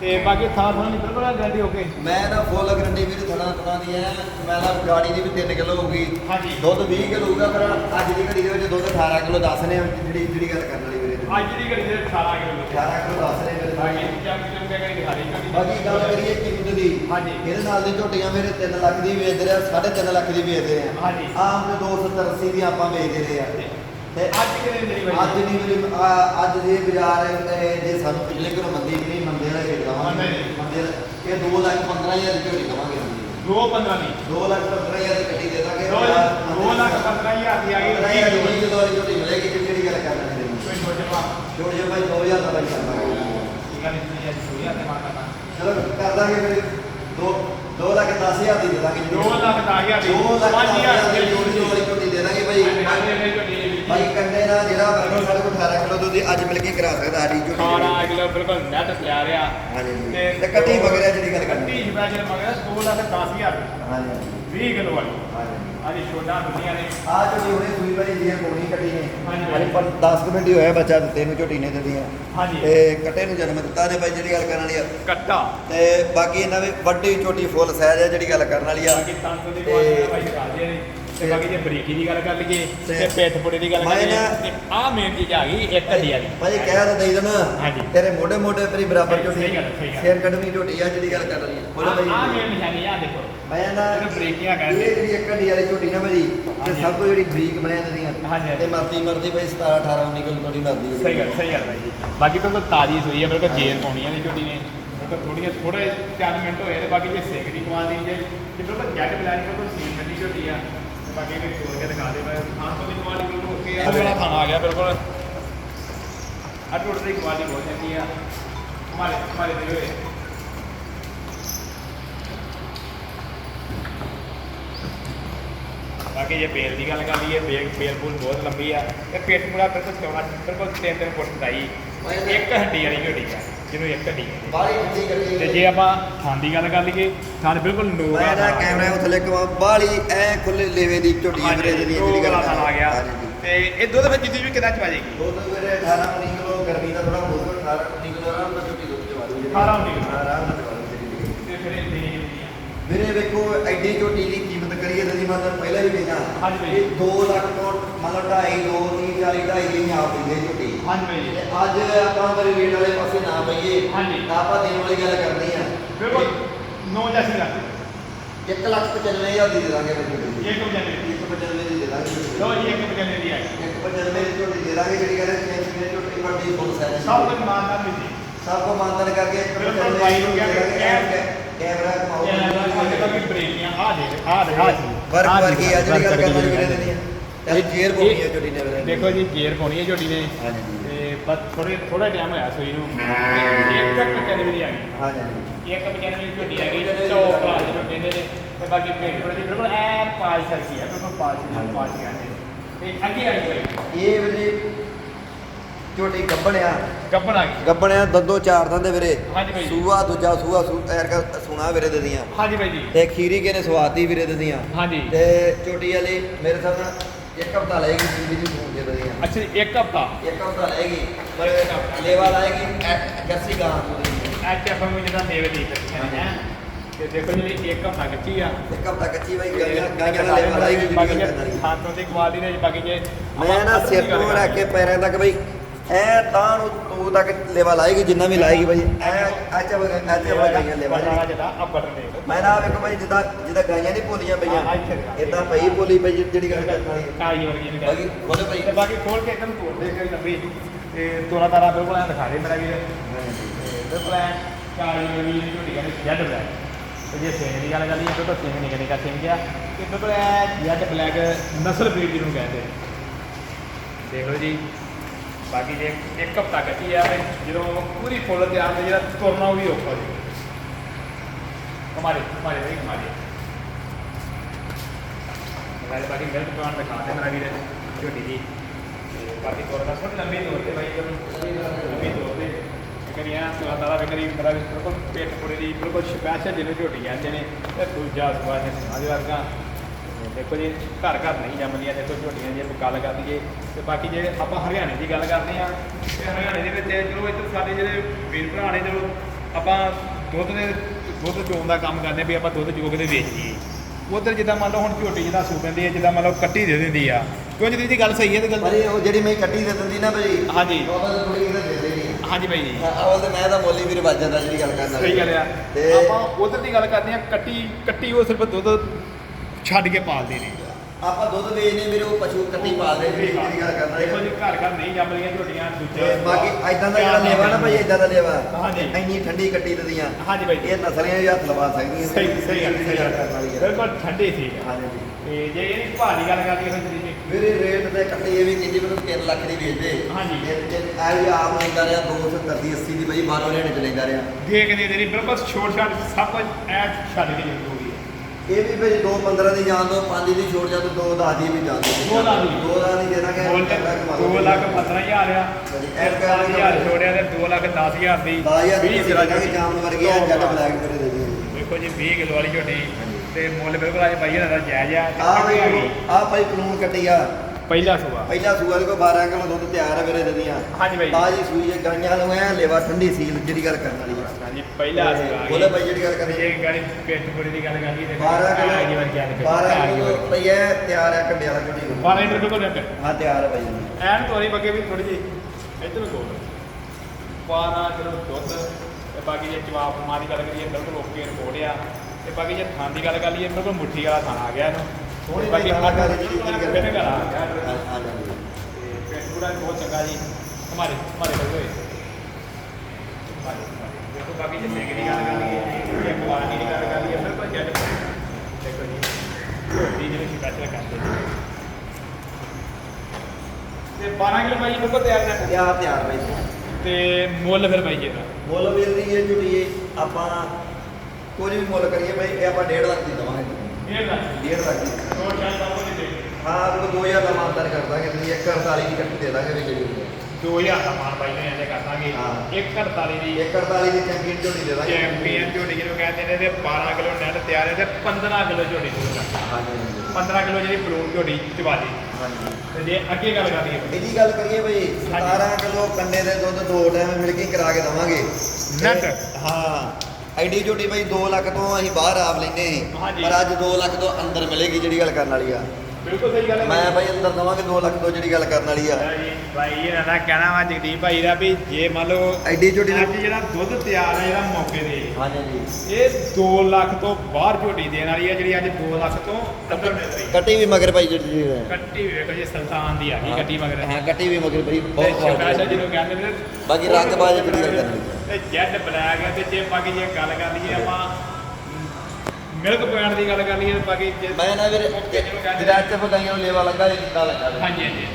ਤੇ ਬਾਕੀ ਥਾਂ ਥਾਂ ਨਹੀਂ ਬਿਲਕੁਲ ਗਰੰਟੀ ਓਕੇ ਮੈਂ ਤਾਂ ਫੁੱਲ ਗਰੰਟੀ ਵੀਰੇ ਥਣਾ ਥਣਾ ਦੀ ਐ ਮੈਂ ਤਾਂ ਗਾੜੀ ਦੀ ਵੀ 3 ਕਿਲੋ ਹੋਊਗੀ। ਹਾਂਜੀ। ਦੁੱਧ 20 ਕਿਲੋ ਹੋਊਗਾ ਪਰ ਅੱਜ ਦੀ ਘੜੀ ਦੇ ਵਿੱਚ ਦੁੱਧ 18 ਕਿਲੋ ਦੱਸ ਨੇ ਜਿਹੜੀ ਜਿਹੜੀ ਗੱਲ ਕਰਨ ਵਾਲੀ ਵੀਰੇ। ਅੱਜ ਦੀ ਘੜੀ ਦੇ 18 ਕਿਲੋ। 18 ਕਿਲੋ ਦੱਸ ਰਹੇ ਮੇਰੇ ਬਾਕੀ ਜੰਮ ਜੰਮ ਕੇ ਦਿਖਾ ਰਹੀ ਬਾਕੀ ਗੱਲ ਕਰੀਏ ਕੀਮਤ ਦੀ ਹਾਂਜੀ। ਇਹਦੇ ਨਾਲ ਦੀ ਝੋਟੀਆਂ ਮੇਰੇ 3 ਲੱਖ ਦੀ ਵੇਚਦੇ ਰਹੇ 3.5 ਲੱਖ ਦੀ ਵੇਚਦੇ ਆ। ਹਾਂਜੀ। ਆਮ ਤੇ 270 80 ਦੀ ਆਪਾਂ ਵੇਚਦੇ ਰਹੇ ਆ। ਤੇ ਅੱਜ ਜਿਹੜੀ ਅੱਜ ਬਾਈ? ਨਹੀਂ ਮੇਰੀ ਆ- ਅੱਜ ਦੇ ਬਾਜ਼ਾਰ ਜੇ ਸਾਨੂੰ ਪਿਛਲੇ ਘਰੋਂ ਮੰਦੀ ਨਹੀਂ ਮੰਦੇ ਵਾਲਾ ਰੇਟ ਦਵਾਂਗੇ ਮੰਦੇ ਇਹ 2 ਲੱਖ 15000 ਦੀ ਝੋਟੀ ਦਵਾਂਗੇ 2 15 ਦੀ 2 ਲੱਖ 15000 ਦੀ ਕੱਟੀ ਦੇ ਦਾਂਗੇ। 2 ਲੱਖ 15000 ਦੀ ਆ ਗਈ 15000 ਦੀ ਝੋਟੀ ਮਿਲੇਗੀ ਕਿ ਜਿਹੜੀ ਗੱਲ ਕਰ ਰਹੇ ਨੇ ਕੋਈ ਛੋਟੇ ਜੇ ਭਾਈ 2000 ਦਾ ਭਾਈ ਕਰਦਾ ਠੀਕ ਨਹੀਂ ਅੱਜ ਹੋਇਆ ਤੇ ਮਾਤਾ ਚਲੋ ਕਰ ਦਾਂਗੇ ਫਿਰ। 2 2 ਲੱਖ 10000 ਦੀ ਦੇ ਦਾਂਗੇ। 2 ਲੱਖ 10000 ਦੀ। 2 ਲੱਖ 5000 ਦੀ ਦੀ ਝੋਟੀ ਵਾਲੀ ਝੋਟੀ ਦੇ ਦਾਂਗੇ ਭਾਈ। ਭਾਈ ਕੰਡੇ ਦਾ ਜਿਹੜਾ ਵਰਗੋ ਸਾਡੇ ਕੋਲ 18 ਕਿਲੋ ਦੁੱਧ ਅੱਜ ਮਿਲ ਕੇ ਕਰਾ ਸਕਦਾ ਸਾਡੀ ਝੋਟੀ ਖਾਣਾ ਅਗਲਾ ਬਿਲਕੁਲ ਨੈਟ ਪਿਆ ਰਿਹਾ ਹਾਂਜੀ ਤੇ ਕੱਟੀ ਵਗੈਰਾ ਜਿਹੜੀ ਗੱਲ ਕਰਨੀ। ਕੱਟੀ ਸਪੈਸ਼ਲ ਮਗਰ 2 ਲੱਖ 10000 ਹਾਂਜੀ। 20 ਕਿਲੋ ਵਾਲੀ ਹਾਂਜੀ। ਅੱਜ ਛੋਟਾ ਦੁਨੀਆ ਨੇ। ਆ ਝੋਟੀ ਹੁਣੇ ਸੂਈ ਵਾਲੀ ਦੀਆਂ ਕੋਣੀ ਕੱਟੀ ਨੇ। ਹਾਂਜੀ। ਪਰ 10 ਮਿੰਟ ਹੀ ਹੋਇਆ ਬੱਚਾ ਦਿੱਤੇ ਨੂੰ ਝੋਟੀ ਨੇ ਦਿੱਤੀਆਂ। ਹਾਂਜੀ। ਤੇ ਕੱਟੇ ਨੂੰ ਜਨਮ ਦਿੱਤਾ ਨੇ ਭਾਈ ਜਿਹੜੀ ਗੱਲ ਕਰਨ ਵਾਲੀ ਆ। ਕੱਟਾ। ਤੇ ਬਾਕੀ ਇਹਨਾਂ ਵੀ ਵੱਡੀ ਝੋਟੀ ਫੁੱਲ ਸਾਈਜ਼ ਆ ਜਿਹੜੀ ਗੱਲ ਕਰਨ ਵਾਲੀ ਆ। ਬਾਕੀ ਤੰਤਰ ਦੀ ਤੇ- ਭਾਈ ਦਿਖਾਦੇ ਨੇ। ਤੇ ਬਾਕੀ ਜੇ ਬਰੀਕੀ ਦੀ ਗੱਲ ਕਰ ਲਈਏ ਤੇ ਤੇ- ਪੇਟ ਪੁੜੇ ਦੀ ਗੱਲ ਕਰੀਏ ਨਾ- ਤੇ ਆਹ ਮੇਨ ਚੀਜ਼ ਆ ਗਈ ਇੱਕ ਹੱਡੀ ਵਾਲੀ। ਭਾਈ ਕਹਿ ਤਾਂ ਦੇਈ ਹਾਂਜੀ। ਤੇਰੇ ਮੋਢੇ ਮੋਢੇ ਤੇਰੀ ਬਰਾਬਰ ਝੋਟੀ। ਫੇਰ ਕੱਢਵੀਂ ਝੋਟੀ ਆ ਜਿਹੜੀ ਗੱਲ ਕਰ ਰਹੀ ਆ। ਬੋਲੋ ਆਹ ਭਾਈ। ਮੇਨ ਨਿਸ਼ਾਨੀ ਆ ਦੇਖੋ। ਮੈਂ ਨਾ ਬਰੀਕੀਆਂ ਇਹ ਕਹਿੰਦੇ ਜਿਹੜੀ ਇੱਕ ਹੱਡੀ ਵਾਲੀ ਝੋਟੀ ਨਾ ਭਾਜੀ ਤੇ। ਸਭ ਤੋਂ ਜਿਹੜੀ ਬਰੀਕ ਬਣਿਆ ਦਿੰਦੀਆਂ। ਤੇ ਮਰਦੀ ਮਰਦੀ ਭਾਈ 17 18 19 ਕਿਲੋ ਤੁਹਾਡੀ ਮਰਦੀ ਸਹੀ ਗੱਲ ਸਹੀ ਗੱਲ ਹੈ ਜੀ। ਬਾਕੀ ਤਾਂ ਤਾਜੀ ਸੂਈ ਹੈ ਬਿਲਕੁਲ ਜੇਰ ਪਾਉਣੀ ਵਾਲੀ ਝੋਟੀ ਨੇ। ਬਿਲਕੁਲ ਥੋੜੀਆਂ ਥੋੜੇ 4 ਮਿੰਟ ਹੋਏ ਤੇ ਬਾਕੀ ਜੇ ਸੇਕ ਦੀ ਕੁਆਲਿਟੀ ਜੇ ਕਿ ਬਿਲਕੁਲ ਜੈਟ ਬਲੈਕ ਬਿਲਕੁਲ ਸੀਲ ਕੱਢੀ ਝੋਟੀ ਆ। ਤੇ ਬਾਕੀ ਵੀ ਤੋੜ ਕੇ ਦਿਖਾ ਦੇ ਮੈਂ ਖਾਣ ਤੋਂ ਦੀ ਕੁਆਲਿਟੀ ਬਿਲਕੁਲ ਓਕੇ ਆ ਵਾਲਾ ਖਾਣਾ ਆ ਗਿਆ ਬਿਲਕੁਲ ਆ ਝੋਟੀ ਦੀ ਕੁਆਲਿਟੀ ਬਹੁਤ ਚੰਗੀ ਆ ਹਮਾਰੇ ਹਮਾਰੇ ਦੇ ਹੋਏ ਬਾਕੀ ਜੇ ਬੇਲ ਦੀ ਗੱਲ ਕਰ ਲਈਏ ਬੇਲ ਬੇਲ ਪੂਲ ਬਹੁਤ ਲੰਬੀ ਆ ਤੇ ਪੇਟ ਪੂਰਾ ਬਿਲਕੁਲ ਚੌੜਾ ਬਿਲਕੁਲ ਤਿੰਨ ਤਿੰਨ ਫੁੱਟ ਦਾ ਹੀ ਇੱਕ ਹੱਡੀ ਵਾਲੀ ਝੋਟੀ ਆ ਜਿਹਨੂੰ ਇੱਕ ਕਹਿੰਦੇ ਬਾਹਲੀ ਉੱਚੀ ਕੱਟੀ ਤੇ ਜੇ ਆਪਾਂ ਥਾਂ ਦੀ ਗੱਲ ਕਰ ਲਈਏ ਥਾਂ ਬਿਲਕੁਲ ਨੋ ਮੈਂ ਨਾ ਕੈਮਰਾ ਉਹ ਥੱਲੇ ਕਮਾ ਬਾਹਲੀ ਐ ਖੁੱਲੇ ਲੇਵੇ ਦੀ ਝੋਟੀ ਆ ਵੀਰੇ ਜਿਹੜੀ ਗੱਲ ਆ ਗਿਆ। ਤੇ ਇਹ ਦੁੱਧ ਵਿੱਚ ਜਿੱਦੀ ਵੀ ਕਿਦਾਂ ਚ ਜਾਏਗੀ ਦੁੱਧ ਵੀਰੇ 18 19 ਕਿਲੋ ਗਰਮੀ ਦਾ ਥੋੜਾ ਬਹੁਤ 18 19 ਕਿਲੋ ਆਰਾਮ ਨਾਲ ਝੋਟੀ ਦੁੱਧ ਚਵਾ ਦੂਗੀ 18 19 ਕਿਲੋ। ਆਰਾਮ ਨਾਲ ਚਵਾ ਦੂਗੀ ਤੇ ਫਿਰ ਇਹ ਦੇਣੀ ਵੀਰੇ ਵੇਖੋ ਐਡੀ ਝੋਟੀ ਦੀ ਕੀਮਤ ਕਰੀਏ ਤਾਂ ਜੀ ਮੈਂ ਤੁਹਾਨੂੰ ਪਹਿਲਾਂ ਹਾਂਜੀ। ਬਾਈ। ਇਹ 2 ਲੱਖ ਤੋਂ ਮਤਲਬ 2.5 2 30 40 2.5 ਦੀ ਆਪ ਦਿੰਦੇ ਝੋਟੀ। ਹਾਂਜੀ। ਭਾਈ ਤੇ ਅੱਜ ਆਪਾਂ ਮੇਰੇ ਰੇਟ ਵਾਲੇ ਪਾਸੇ ਨਾ ਪਈਏ ਹਾਂਜੀ। ਤਾਂ ਆਪਾਂ ਦੇਣ ਵਾਲੀ ਗੱਲ ਕਰਨੀ ਆ। ਬਿਲਕੁਲ। ਨੋ ਜੈਸੀ ਗੱਲ 1 ਲੱਖ 95000 ਦੀ ਦੇ ਦਾਂਗੇ ਮੇਰੇ ਝੋਟੀ ਇਹ ਕੋ ਜਾਨੇ 195 ਦੀ ਦੇ ਦਾਂਗੇ ਲੋ ਜੀ ਇੱਕ ਬਜਨੇ ਦੀ ਆਈ। ਇੱਕ 95 ਦੀ ਝੋਟੀ ਦੇ ਦਾਂਗੇ ਜਿਹੜੀ ਕਹਿੰਦੇ ਚੇਂਜ ਦੀ ਝੋਟੀ ਵੱਡੀ ਫੁੱਲ ਸਾਈਜ਼ ਸਭ ਕੁਝ ਮਾਨਦਾਰ ਮਿਲਦੀ ਸਭ ਕੋ ਮਾਨਤਨ ਕਰਕੇ ਇੱਕ ਬਿਲਕੁਲ 95 ਬਾਈ ਨੂੰ ਕਿਹਾ ਦੇ ਦਾਂਗੇ। ਕਿ ਕੈਮਰਾ ਕਮਾਓ ਇਹ ਬਾਕੀ ਬ੍ਰੇਕੀਆਂ ਆ ਦੇ ਆ ਦੇ ਆ ਚੀਜ਼ ਵਰਕ ਵਰਗੀ ਆ ਜਿਹੜੀ ਗੱਲ ਕਰਨੀ ਵੀਰੇ ਇਹ- ਨੇ ਇਹ ਜੇਰ ਬੋਲੀ ਆ ਝੋਟੀ ਨੇ। ਵੀਰੇ ਦੇਖੋ ਜੀ ਗੇਅਰ ਪਾਉਣੀ ਹੈ ਝੋਟੀ ਨੇ। ਹਾਂਜੀ। ਤੇ ਬਸ ਥੋੜੇ ਥੋੜਾ ਟਾਈਮ ਹੋਇਆ ਸੋਈ ਨੂੰ। ਤੇ ਇੱਕ ਤੱਕ ਕੈਨਵਰੀ ਆ ਗਈ। ਹਾਂਜੀ। ਇੱਕ ਬਚਾਨੇ ਦੀ ਝੋਟੀ ਆ ਗਈ ਚੌਕ ਪਲਾਸ ਨੂੰ ਕਹਿੰਦੇ ਨੇ ਤੇ ਬਾਕੀ ਭੇਡ ਥੋੜੀ ਬਿਲਕੁਲ ਐ ਪਾਲ ਸਕਦੀ ਹੈ ਬਿਲਕੁਲ ਪਾਲ ਸਕਦੀ ਪਾਲ ਕਹਿੰਦੇ ਤੇ ਅੱਗੇ ਆ ਗਈ ਇਹ ਵੀਰੇ ਝੋਟੀ ਗੱਬਣਿਆ ਗੱਬਣ ਆ ਗਈ। ਗੱਬਣਿਆ ਦੰਦੋ ਚਾਰ ਦੰਦੇ ਵੀਰੇ। ਹਾਂਜੀ ਬਾਈ। ਸੂਆ ਦੂਜਾ ਸੂਆ ਸੂ ਐਰ ਕਾ ਸੁਣਾ ਵੀਰੇ ਦੇ ਦੀਆਂ ਹਾਂਜੀ ਬਾਈ ਜੀ। ਤੇ ਖੀਰੀ ਕੇ ਨੇ ਸਵਾਦੀ ਵੀਰੇ ਦੇ ਦੀਆਂ ਹਾਂਜੀ। ਤੇ ਝੋਟੀ ਵਾਲੀ ਮੇਰੇ ਨਾਲ ਇੱਕ ਹਫਤਾ ਲਏਗੀ ਜੀ ਦੀ ਸੂਣ ਅੱਛਾ ਜੀ, ਇੱਕ ਹਫਤਾ। ਇੱਕ ਹਫਤਾ ਪਰ ਜਰਸੀ ਗਾਂ। ਜਿਹੜਾ ਦੀ ਹੈ। ਤੇ ਦੇਖੋ ਇੱਕ ਹਫਤਾ ਕੱਚੀ ਆ। ਇੱਕ ਹਫਤਾ ਕੱਚੀ ਬਾਈ ਗਾਈਆਂ ਗਾਈਆਂ ਦਾ ਲੇਵਾ ਲਾਏਗੀ ਜਿਹੜੀ ਬਾਕੀ ਜੇ ਕਰਨੀ। ਖਾਣ ਤੋਂ ਦੀ ਕੁਆਲਿਟੀ ਦੇ ਬਾਕੀ ਜੇ ਮੈਂ ਨਾ ਸਿਰ ਤੋਂ ਰੱਖ ਕੇ ਪੈਰਾਂ ਤੱਕ ਬਈ ਐ ਤਾਂ ਨੂੰ ਤੂੰ ਤੱਕ ਲੇਵਾ ਲਾਏਗੀ ਜਿੰਨਾ ਵੀ ਲਾਏਗੀ ਬਈ ਐ ਐਚ ਐਚ ਗਾਈਆਂ ਲੇਵਾ। ਲਾਏਗੀ। ਜਿਹੜਾ ਆ ਬਟਨ ਦੇ ਮੈਂ ਨਾ ਵੇਖੋ ਭਾਈ ਜਿੱਦਾਂ ਜਿੱਦਾਂ ਗਾਈਆਂ ਨਹੀਂ ਪੋਲੀਆਂ ਪਈਆਂ ਹਾਂ, ਇੱਥੇ ਦਿਖਾ। ਇਦਾਂ ਪਈ ਪੋਲੀ ਪਈ ਜਿਹੜੀ ਗੱਲ ਵਾਲੀ ਹੈ। ਕਾਈ ਵਰਗੀ ਨਹੀਂ ਬਾਕੀ ਬੋਲੇ ਭਾਈ। ਤੇ ਬਾਕੀ ਖੋਲ ਕੇ ਇੱਕਦਮ ਤੋੜ ਦੇ ਕੇ ਲੰਬੀ। ਤੇ ਤੋਲਾ ਤਾਰਾ ਬਿਲਕੁਲ ਐਂ ਦਿਖਾ ਦੇ ਮੇਰਾ ਵੀਰ। ਤੇ ਬਿਲਕੁਲ ਐਂ ਕਾਲੀ ਵਾਲੀ ਜਿਹੜੀ ਝੋਟੀ ਕਹਿੰਦੇ ਜੈਡ ਬਲੈਕ ਤੇ ਜੇ ਸਿੰਘ ਦੀ ਗੱਲ ਕਰੀਏ ਤਾਂ ਸਿੰਘ ਨਿਕਾ ਨਿਕਾ ਸਿੰਘ ਆ ਤੇ ਬਿਲਕੁਲ ਐ ਜੈਡ ਬਲੈਕ ਨਸਲ ਬਰੀਡ ਜਿਹਨੂੰ ਕਹਿੰਦੇ। ਦੇਖ ਲਓ ਜੀ। ਬਾਕੀ ਜੇ ਇੱਕ ਹਫਤਾ ਕੱਟੀ ਆ ਜਦੋਂ ਪੂਰੀ ਫੁੱਲ ਤੇ ਆਉਂਦੇ ਜਿਹੜਾ ਤੁਰਨਾ ਉਹ ਵੀ ਔਖਾ ਜੀ ਕਮਾਰੇ ਕਮਾਰੇ ਨਹੀਂ ਕਮਾਰੇ ਨਾਲੇ ਬਾਕੀ ਮਿਲਕ ਪਲਾਂਟ ਦਿਖਾ ਦੇ ਮੇਰਾ ਵੀਰ, ਝੋਟੀ ਦੀ। ਤੇ ਬਾਕੀ ਤੋਰ ਦਾ ਥੋੜੀ ਲੰਬੀ ਤੋਰ ਤੇ ਬਾਈ, ਜਦੋਂ ਲੰਬੀ ਤੋਰ ਤੇ ਕਰੀਆਂ ਸੁਆ ਤਾਲਾ ਵੀ ਮੇਰਾ ਵੀ ਬਿਲਕੁਲ ਪੇਟ ਪੂਰੇ ਦੀ ਬਿਲਕੁਲ ਸਪੈਸ਼ਲ ਜਿਹਨੂੰ ਝੋਟੀ ਕਹਿੰਦੇ ਨੇ, ਤੇ ਦੂਜਾ ਸੁਆ ਨੇ ਸਮਾਜ ਵਰਗਾ। ਦੇਖੋ ਜੀ ਘਰ ਘਰ ਨਹੀਂ ਜੰਮਦੀਆਂ ਦੇਖੋ ਝੋਟੀਆਂ ਜੇ ਗੱਲ ਕਰ ਲਈਏ। ਤੇ ਬਾਕੀ ਜੇ ਆਪਾਂ ਹਰਿਆਣੇ ਦੀ ਗੱਲ ਕਰਦੇ ਆ ਤੇ ਹਰਿਆਣੇ ਦੇ ਵਿੱਚ ਚਲੋ ਇੱਧਰ ਸਾਡੇ ਜਿਹੜੇ ਵੀਰ ਭਰਾ ਨੇ ਚਲੋ ਆਪਾਂ ਦੁੱਧ ਦੇ ਦੁੱਧ ਚੋਣ ਦਾ ਕੰਮ ਕਰਦੇ ਵੀ ਆਪਾਂ ਦੁੱਧ ਚੋ ਕੇ ਵੇਚੀਏ। ਉਧਰ ਜਿੱਦਾਂ ਮੰਨ ਲਓ ਹੁਣ ਝੋਟੀ ਜਿਹਦਾ ਸੂ ਪੈਂਦੀ ਹੈ ਜਿੱਦਾਂ ਮੰਨ ਲਓ ਕੱਟੀ ਦੇ ਦਿੰਦੀ ਆ। ਕਿਉਂ ਜੀ ਦੀ ਗੱਲ ਸਹੀ ਹੈ ਤੇ ਗੱਲ ਪਰ ਇਹ ਉਹ ਜਿਹੜੀ ਮੈਂ ਕੱਟੀ ਦੇ ਦਿੰਦੀ ਨਾ ਭਾਈ ਹਾਂਜੀ। ਉਹ ਤਾਂ ਥੋੜੀ ਇਹਦਾ ਦੇ ਦੇਣੀ ਹਾਂਜੀ ਬਾਈ ਜੀ। ਉਹ ਤਾਂ ਮੈਂ ਤਾਂ ਮੋਲੀ ਵੀ ਰਵਾਜਾਂ ਦਾ ਜਿਹੜੀ ਗੱਲ ਕਰਨਾ ਸਹੀ ਗੱਲ ਆ। ਤੇ ਆਪਾਂ ਉਧਰ ਦੀ ਗੱਲ ਕਰਦੇ ਆ ਕੱਟੀ ਕੱਟੀ ਉਹ ਸਿਰਫ ਦੁੱਧ ਛੱਡ ਕੇ ਪਾਲਦੇ ਨੇ। ਆਪਾਂ ਦੁੱਧ ਵੇਚਨੇ ਵੀਰੇ ਉਹ ਪਸ਼ੂ ਕੱਟੀ ਪਾਲਦੇ ਜਿਹੜੀ ਜਿਹੜੀ ਗੱਲ ਕਰਨਾ ਦੇਖੋ ਜੀ ਘਰ ਘਰ ਨਹੀਂ ਜੰਮਦੀਆਂ ਝੋਟੀਆਂ ਦੂਜੇ ਬਾਕੀ ਐਦਾਂ ਦਾ ਜਿਹੜਾ ਲੇਵਾ ਨਾ ਭਾਈ ਐਦਾਂ ਦਾ ਲੇਵਾ ਹਾਂਜੀ। ਇੰਨੀ ਠੰਡੀ ਕੱਟੀ ਦਦੀਆਂ ਹਾਂਜੀ ਜੀ। ਇਹ ਨਸਲੀਆਂ ਹੱਥ ਲਵਾ ਸਕਦੀਆਂ ਸਹੀ ਸਹੀ ਗੱਲ ਹੈ। ਬਿਲਕੁਲ ਠੰਡੇ ਸੀ। ਹਾਂਜੀ ਜੀ। ਤੇ ਜੇ ਇਹਦੀ ਦੀ ਗੱਲ ਕਰੀਏ ਫਿਰ ਜੀ ਵੀਰੇ ਰੇਟ ਤੇ ਕੱਟੀ ਇਹ ਵੀ ਕਿੰਨੀ ਮੈਨੂੰ 3 ਲੱਖ ਦੀ ਵੇਚਦੇ। ਹਾਂਜੀ। ਇਹ ਜੇ ਇਹ ਵੀ ਆਪ ਲੈਂਦਾ ਰਿਹਾ 270 ਦੀ 80 ਦੀ ਭਾਈ ਬਾਹਰੋਂ ਲੈਣੇ ਚ ਲੈਂਦਾ ਰਿਹਾ। ਦੇਖਦੇ ਤੇਰੀ ਬਿਲਕੁਲ ਛੋਟ ਛਾਟ ਸਭ ਕੁਝ ਐ ਛੱਡ ਕੇ ਇਹ ਵੀ ਭਾਈ 2 15 ਦੀ ਜਾਣ ਦੋ 5 ਦੀ ਛੋੜ ਜਾ ਦੋ 10 ਦੀ ਵੀ ਜਾਣ ਦੋ ਦਸ ਦੀ। 2 ਦਾ। ਦੇਣਾ ਕਿ ਮੁੱਲ 2 ਲੱਖ 15000 ਆ। ਹਾਂਜੀ, ਤੇ ਇਸ ਕਰਕੇ 5000 ਛੋੜਿਆ ਤੇ 2 ਲੱਖ 10000 ਦੀ। 10000 ਦੀ 20 ਜਿਹੜਾ ਕਿ ਜਾਮਨ ਵਰਗੀ ਆ ਜੱਟ ਬਲੈਕ ਮੇਰੇ ਦੇ ਦੇ ਦੇਖੋ ਜੀ 20 ਕਿਲੋ ਵਾਲੀ ਝੋਟੀ। ਤੇ ਮੁੱਲ ਬਿਲਕੁਲ ਅੱਜ ਬਾਈ ਦਾ ਜਾਇਜ਼ ਆ। ਤੇ ਆ ਭਾਈ ਕਾਨੂੰਨ ਕੱਟੀ ਆ। ਪਹਿਲਾ ਸੂਆ। ਪਹਿਲਾ ਸੂਆ ਦੇ ਕੋ 12 ਕਿਲੋ ਦੁੱਧ ਤਿਆਰ ਹੈ ਮੇਰੇ ਦਦੀਆਂ ਹਾਂਜੀ ਬਾਈ। ਬਾਜੀ ਸੂਈ ਹੈ ਗਾਈਆਂ ਨੂੰ ਐ ਲੇਵਾ ਠੰਡੀ ਸੀਲ ਜਿਹੜੀ ਗੱਲ ਕਰਨ ਵਾਲੀ ਆ। ਹਾਂਜੀ ਪਹਿਲਾ ਸੂਆ ਬੋਲੇ। ਭਾਈ ਜਿਹੜੀ ਗੱਲ ਕਰਨੀ ਜੇ ਗਾੜੀ ਪੇਟ ਪੂਰੀ ਦੀ ਗੱਲ ਕਰੀਏ ਤੇ 12 ਆ ਗਈ ਵਾਰ ਕਿਆ ਕਿਲੋ 12 ਕਿਲੋ ਤਿਆਰ ਹੈ ਕੰਡੇ ਵਾਲਾ ਝੋਟੀ ਨੂੰ 12 ਲੀਟਰ ਬਿਲਕੁਲ ਨਹੀਂ ਹਾਂ ਤਿਆਰ ਹੈ ਭਾਈ ਐਨ ਤੋਰੀ ਬੱਗੇ ਵੀ ਥੋੜੀ ਜੀ ਇੱਧਰ ਕੋਲ 12 ਕਿਲੋ ਦੁੱਧ ਤੇ ਬਾਕੀ ਜੇ ਜਵਾਬ ਦੀ ਗੱਲ ਕਰੀਏ ਬਿਲਕੁਲ ਓਕੇ ਰਿਪੋਰਟ ਆ। ਤੇ ਬਾਕੀ ਜੇ ਥਾਂ ਦੀ ਗੱਲ ਕਰ ਲਈਏ ਬਿਲਕੁਲ ਮੁੱਠੀ ਵਾਲਾ ਥਾਂ ਆ ਗਿਆ ਇਹਨੂੰ। ਥੋੜੀ ਬਾਕੀ ਗੱਲ ਜਿਹੜੀ ਜਿਹੜੀ ਬਿਲਕੁਲ ਘਰ ਆ ਗਿਆ ਜੀ ਤੇ ਪਿੰਡ ਪੂਰਾ ਬਹੁਤ ਚੰਗਾ ਜੀ। ਹਮਾਰੇ ਹਮਾਰੇ ਲੋਕ ਹੋਏ ਦੇਖੋ ਬਾਕੀ ਜੇ ਸਿੰਘ ਦੀ ਗੱਲ ਕਰ ਲਈਏ ਜਾਂ ਕੁਆਲਿਟੀ ਦੀ ਗੱਲ ਕਰ ਲਈਏ ਬਿਲਕੁਲ ਜੱਟ ਦੇਖੋ ਜੀ। ਝੋਟੀ ਜਿਹੜੀ ਸਪੈਸ਼ਲ ਕਰਦੇ ਨੇ। ਤੇ 12 ਕਿਲੋ ਭਾਈ ਬਿਲਕੁਲ ਤਿਆਰ ਕਰ ਤਿਆਰ ਤਿਆਰ ਭਾਈ ਤੇ ਮੁੱਲ ਫਿਰ ਬਾਈ ਜੀ ਦਾ ਮੁੱਲ ਵੀਰ ਦੀ ਇਹ ਇਹ ਆਪਾਂ ਕੋਈ ਵੀ ਮੁੱਲ ਕਰੀਏ ਭਾਈ ਇਹ ਆਪਾਂ 1.5 ਲੱਖ ਦੀ ਦਵਾਂਗੇ ਇਹ ਦਾ 1.5 ਲੱਖ ਦੀ ਦੋ ਚਾਰ ਦਾ ਮੁੱਲ ਦੇ ਹਾਂ ਉਹ 2000 ਦਾ ਮਾਨਦਾਰ ਕਰ ਦਾਂਗੇ ਤੁਸੀਂ 148 ਦੀ ਕੱਟੀ ਦੇ ਦਾਂਗੇ ਵੀ ਜਿਹੜੀ 2000 ਦਾ ਮਾਨ ਬਾਈ ਨੇ ਐਂ ਕਰ ਦਾਂਗੇ ਹਾਂ। 148 ਦੀ 148 ਦੀ ਚੈਂਪੀਅਨ ਝੋਟੀ ਦੇ ਦਾਂਗੇ। ਚੈਂਪੀਅਨ ਝੋਟੀ ਜਿਹਨੂੰ ਕਹਿੰਦੇ ਨੇ ਤੇ 12 ਕਿਲੋ ਨੈਟ ਤਿਆਰ ਹੈ ਤੇ 15 ਕਿਲੋ ਝੋਟੀ ਦੂਰ ਹਾਂਜੀ 15 ਕਿਲੋ ਜਿਹੜੀ ਬਲੂਨ ਝੋਟੀ ਚਵਾਲੀ ਹਾਂਜੀ। ਤੇ ਜੇ ਅੱਗੇ ਗੱਲ ਕਰੀਏ ਇਹਦੀ ਗੱਲ ਕਰੀਏ 17 ਕਿਲੋ ਕੰਡੇ ਦੇ ਦੁੱਧ ਦੋ ਟਾਈਮ ਮਿਲ ਕੇ ਕਰਾ ਕੇ ਦਵਾਂਗੇ। ਨੈਟ। ਹਾਂ। ਐਡੀ ਝੋਟੀ ਭਾਈ 2 ਲੱਖ ਤੋਂ ਅਸੀਂ ਬਾਹਰ ਆਪ ਲੈਨੇ ਸੀ। ਪਰ ਅੱਜ 2 ਲੱਖ ਤੋਂ ਅੰਦਰ ਮਿਲੇਗੀ ਜਿਹੜੀ ਗੱਲ ਕਰਨ ਵਾਲੀ ਆ। ਬਿਲਕੁਲ ਸਹੀ ਗੱਲ ਹੈ ਮੈਂ ਭਾਈ ਅੰਦਰ ਦਵਾਂਗੇ 2 ਲੱਖ ਤੋਂ ਜਿਹੜੀ ਗੱਲ ਕਰਨ ਵਾਲੀ ਆ। ਭਾਈ ਇਹਨਾਂ ਦਾ ਕਹਿਣਾ ਵਾ ਜਗਦੀਪ ਭਾਈ ਦਾ ਵੀ ਜੇ ਮੰਨ ਲਓ ਐਡੀ ਝੋਟੀ ਅੱਜ ਜਿਹੜਾ ਦੁੱਧ ਤਿਆਰ ਹੈ ਜਿਹੜਾ ਮੌਕੇ ਦੇ ਹਾਂਜੀ ਇਹ 2 ਲੱਖ ਤੋਂ ਬਾਹਰ ਝੋਟੀ ਦੇਣ ਵਾਲੀ ਹੈ ਜਿਹੜੀ ਅੱਜ 2 ਲੱਖ ਤੋਂ ਅੰਦਰ ਮਿਲ ਰਹੀ ਕੱਟੀ ਵੀ ਮਗਰ ਭਾਈ ਜਿਹੜੀ ਕੱਟੀ ਵੀ ਵੇਖੋ ਜੀ ਸੁਲਤਾਨ ਦੀ ਆ ਗਈ ਕੱਟੀ ਮਗਰ ਹਾਂ। ਕੱਟੀ ਵੀ ਮਗਰ ਭਾਈ ਬਹੁਤ ਸਵਾਦ ਜਿਹਨੂੰ ਕਹਿੰਦੇ ਨੇ। ਬਾਕੀ ਰੰਗ ਬਾਜ਼ ਜਿਹੜੀ ਗੱਲ ਕਰਨੀ। ਤੇ ਜੈਡ ਬਲੈਕ ਹੈ ਤੇ ਜੇ ਬਾਕੀ ਜੇ ਗੱਲ ਕਰ ਲਈਏ ਆਪਾਂ ਮਿਲਕ ਪੁਆਇੰਟ ਦੀ ਗੱਲ ਕਰ ਲਈਏ ਤੇ ਬਾਕੀ ਜੇ ਮੈਂ ਨਾ ਵੀਰੇ ਜਿਹੜਾ ਚ ਬਗਾਈਆਂ ਨੂੰ ਲੇਵਾ ਲੱਗਾ ਇਹ ਕਿੱਦਾਂ ਲੱਗਾ ਵੀਰੇ? ਹਾਂਜੀ ਹਾਂਜੀ।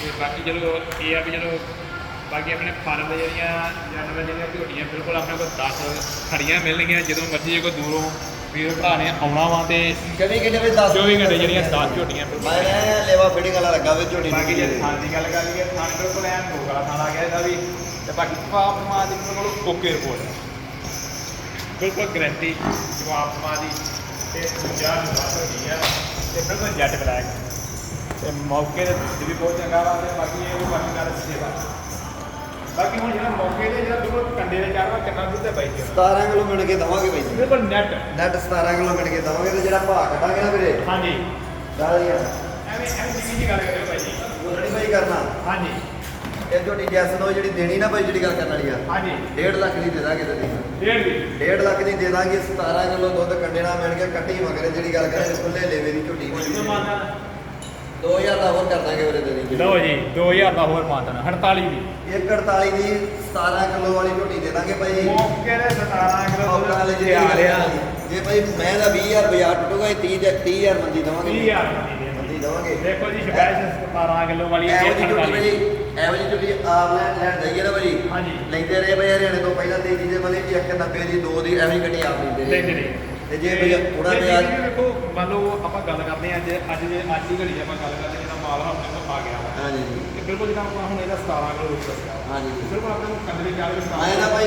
ਤੇ ਬਾਕੀ ਚਲੋ ਇਹ ਆ ਵੀ ਚਲੋ ਬਾਕੀ ਆਪਣੇ ਫਾਰਮ ਦੇ ਜਿਹੜੀਆਂ ਜਾਨਵਰ ਜਿਹੜੀਆਂ ਝੋਟੀਆਂ ਬਿਲਕੁਲ ਆਪਣੇ ਕੋਲ 10 ਖੜੀਆਂ ਮਿਲਣਗੀਆਂ ਜਦੋਂ ਮਰਜ਼ੀ ਜੇ ਕੋਈ ਦੂਰੋਂ ਵੀਰ ਭਰਾ ਨੇ ਆਉਣਾ ਵਾ ਤੇ ਕਿੰਨੇ ਕਿੰਨੇ ਵਜੇ 10 24 ਘੰਟੇ ਜਿਹੜੀਆਂ 10 ਝੋਟੀਆਂ ਬਿਲਕੁਲ ਮੈਂ ਨਾ ਲੇਵਾ ਫੀਡਿੰਗ ਵਾਲਾ ਲੱਗਾ ਵੇ ਝੋਟੀ ਨੂੰ ਬਾਕੀ ਜੇ ਥਾਂ ਦੀ ਗੱਲ ਕਰ ਲਈਏ ਥਾਂ ਬਿਲਕੁਲ ਐਨ ਵਾਲਾ ਥਾਂ ਆ ਗਿਆ ਇਹਦਾ ਵੀ। ਤੇ ਬਾਕੀ ਜਵਾਬ ਸਮਾ ਦੀ ਬਿਲਕੁਲ ਓਕੇ ਰਿਪੋਰਟ ਹੈ। ਬਿਲਕੁਲ ਗਰੰਟੀ ਜਵਾਬ ਸਮਾ ਦੀ ਤੇ ਦੂਜਾ ਜਵਾਬ ਹੋਈ ਆ? ਤੇ ਬਿਲਕੁਲ ਜੈਟ ਬਲੈਕ ਤੇ ਮੌਕੇ ਤੇ ਦੁੱਧ ਵੀ ਬਹੁਤ ਚੰਗਾ ਵਾ ਤੇ ਬਾਕੀ ਇਹ ਵੀ ਬਾਕੀ ਗੱਲ ਸੇਵਾ। ਬਾਕੀ ਹੁਣ ਜਿਹੜਾ ਮੌਕੇ ਤੇ ਜਿਹੜਾ ਬਿਲਕੁਲ ਕੰਡੇ ਦੇ ਚਾਰ ਵਾ ਕਿੰਨਾ ਦੁੱਧ ਹੈ ਬਾਈ ਜੀ 17 ਕਿਲੋ ਮਿਣ ਕੇ ਦਵਾਂਗੇ ਭਾਈ ਬਿਲਕੁਲ ਨੈਟ ਨੈਟ 17 ਕਿਲੋ ਮਿਣ ਕੇ ਦਵਾਂਗੇ ਤੇ ਜਿਹੜਾ ਭਾਅ ਕੱਢਾਂਗੇ ਨਾ ਵੀਰੇ। ਹਾਂਜੀ। ਦਾਲੀਆਂ ਐਵੇਂ ਐਵੇਂ ਜਿਵੇਂ ਜੀ ਗੱਲ ਕਰਿਓ ਬਾਈ ਜੀ। ਉਹ ਨਹੀਂ ਭਾਈ ਕਰਨਾ। ਹਾਂਜੀ। ਇਹ ਝੋਟੀ ਜੈਸ ਦੋ ਜਿਹੜੀ ਦੇਣੀ ਨਾ ਭਾਈ ਜਿਹੜੀ ਗੱਲ ਕਰਨ ਵਾਲੀ ਆ। ਹਾਂਜੀ। 1.5 ਲੱਖ ਦੀ ਦੇ ਦਾਂਗੇ ਤੇ ਡੇਢ ਦੀ। 1.5 ਲੱਖ ਦੀ ਦੇ ਦਾਂਗੇ 17 ਕਿਲੋ ਦੁੱਧ ਕੰਡੇ ਨਾਲ ਮਿਣ ਕੇ ਕੱਟੀ ਮਗਰ ਜਿਹੜੀ ਗੱਲ ਕਰਾਂ ਖੁੱਲੇ ਲੇਵੇ ਦੀ ਝੋਟੀ ਕੋਈ ਨਹੀਂ ਮਾਨਾ 2000 ਦਾ ਹੋਰ ਕਰ ਦਾਂਗੇ ਵੀਰੇ ਦੇ ਦੀ ਲਓ ਜੀ 2000 ਦਾ ਹੋਰ ਮਾਤਨ 48 ਦੀ। 148 ਦੀ 17 ਕਿਲੋ ਵਾਲੀ ਝੋਟੀ ਦੇ ਦਾਂਗੇ ਭਾਈ ਮੌਕੇ ਦੇ 17 ਕਿਲੋ ਵਾਲੇ ਜੇ ਆ। ਰਿਹਾ ਜੇ ਭਾਈ ਮੈਂ ਦਾ 20000 ਬਾਜ਼ਾਰ ਟੁੱਟੂਗਾ 30 ਦੇ 30000 ਮੰਦੀ ਦਵਾਂਗੇ। 30000 ਦੀ ਦੇ। ਮੰਦੀ ਦਵਾਂਗੇ। ਦੇਖੋ ਜੀ ਸਪੈਸ਼ਲ 17 ਕਿਲੋ ਵਾਲੀ ਇਹ ਝੋਟੀ 48 ਭਾਈ ਐਵਰੇਜ ਝੋਟੀ ਆਪ ਲੈਣ ਲੈਣ ਜਾਈਏ ਨਾ ਭਾਈ ਹਾਂਜੀ। ਲੈਂਦੇ ਰਹੇ ਭਾਈ ਹਰਿਆਣੇ ਤੋਂ ਪਹਿਲਾਂ ਤੇ ਜਿਹਦੇ ਬਲੇ 190 ਦੀ 2 ਦੀ ਐਵੇਂ ਗੱਡੀ ਆਪ ਲੈਂਦੇ ਲੈਂਦੇ ਰਹੇ। ਨੇ ਤੇ ਜੇ ਭਈਆ ਥੋੜਾ ਤੇ ਜਿਹਾ ਵੇਖੋ ਮੰਨ ਲਓ ਆਪਾਂ ਗੱਲ ਕਰਦੇ ਹਾਂ ਅੱਜ ਅੱਜ ਦੇ ਅੱਜ ਦੀ ਘੜੀ ਆਪਾਂ ਗੱਲ ਕਰਦੇ ਜਿਹੜਾ ਮਾਲ ਆਪਣੇ ਕੋਲ ਆ ਗਿਆ ਹਾਂਜੀ। ਤੇ ਬਿਲਕੁਲ ਜਿਹੜਾ ਆਪਾਂ ਹੁਣ ਇਹਦਾ 17 ਕਿਲੋ ਰੁਪਏ ਦੱਸਿਆ। ਹਾਂਜੀ। ਬਿਲਕੁਲ ਆਪਣੇ ਨੂੰ ਕੰਦਰੇ ਚਾਰ ਕੇ ਆਏ ਨਾ ਭਾਈ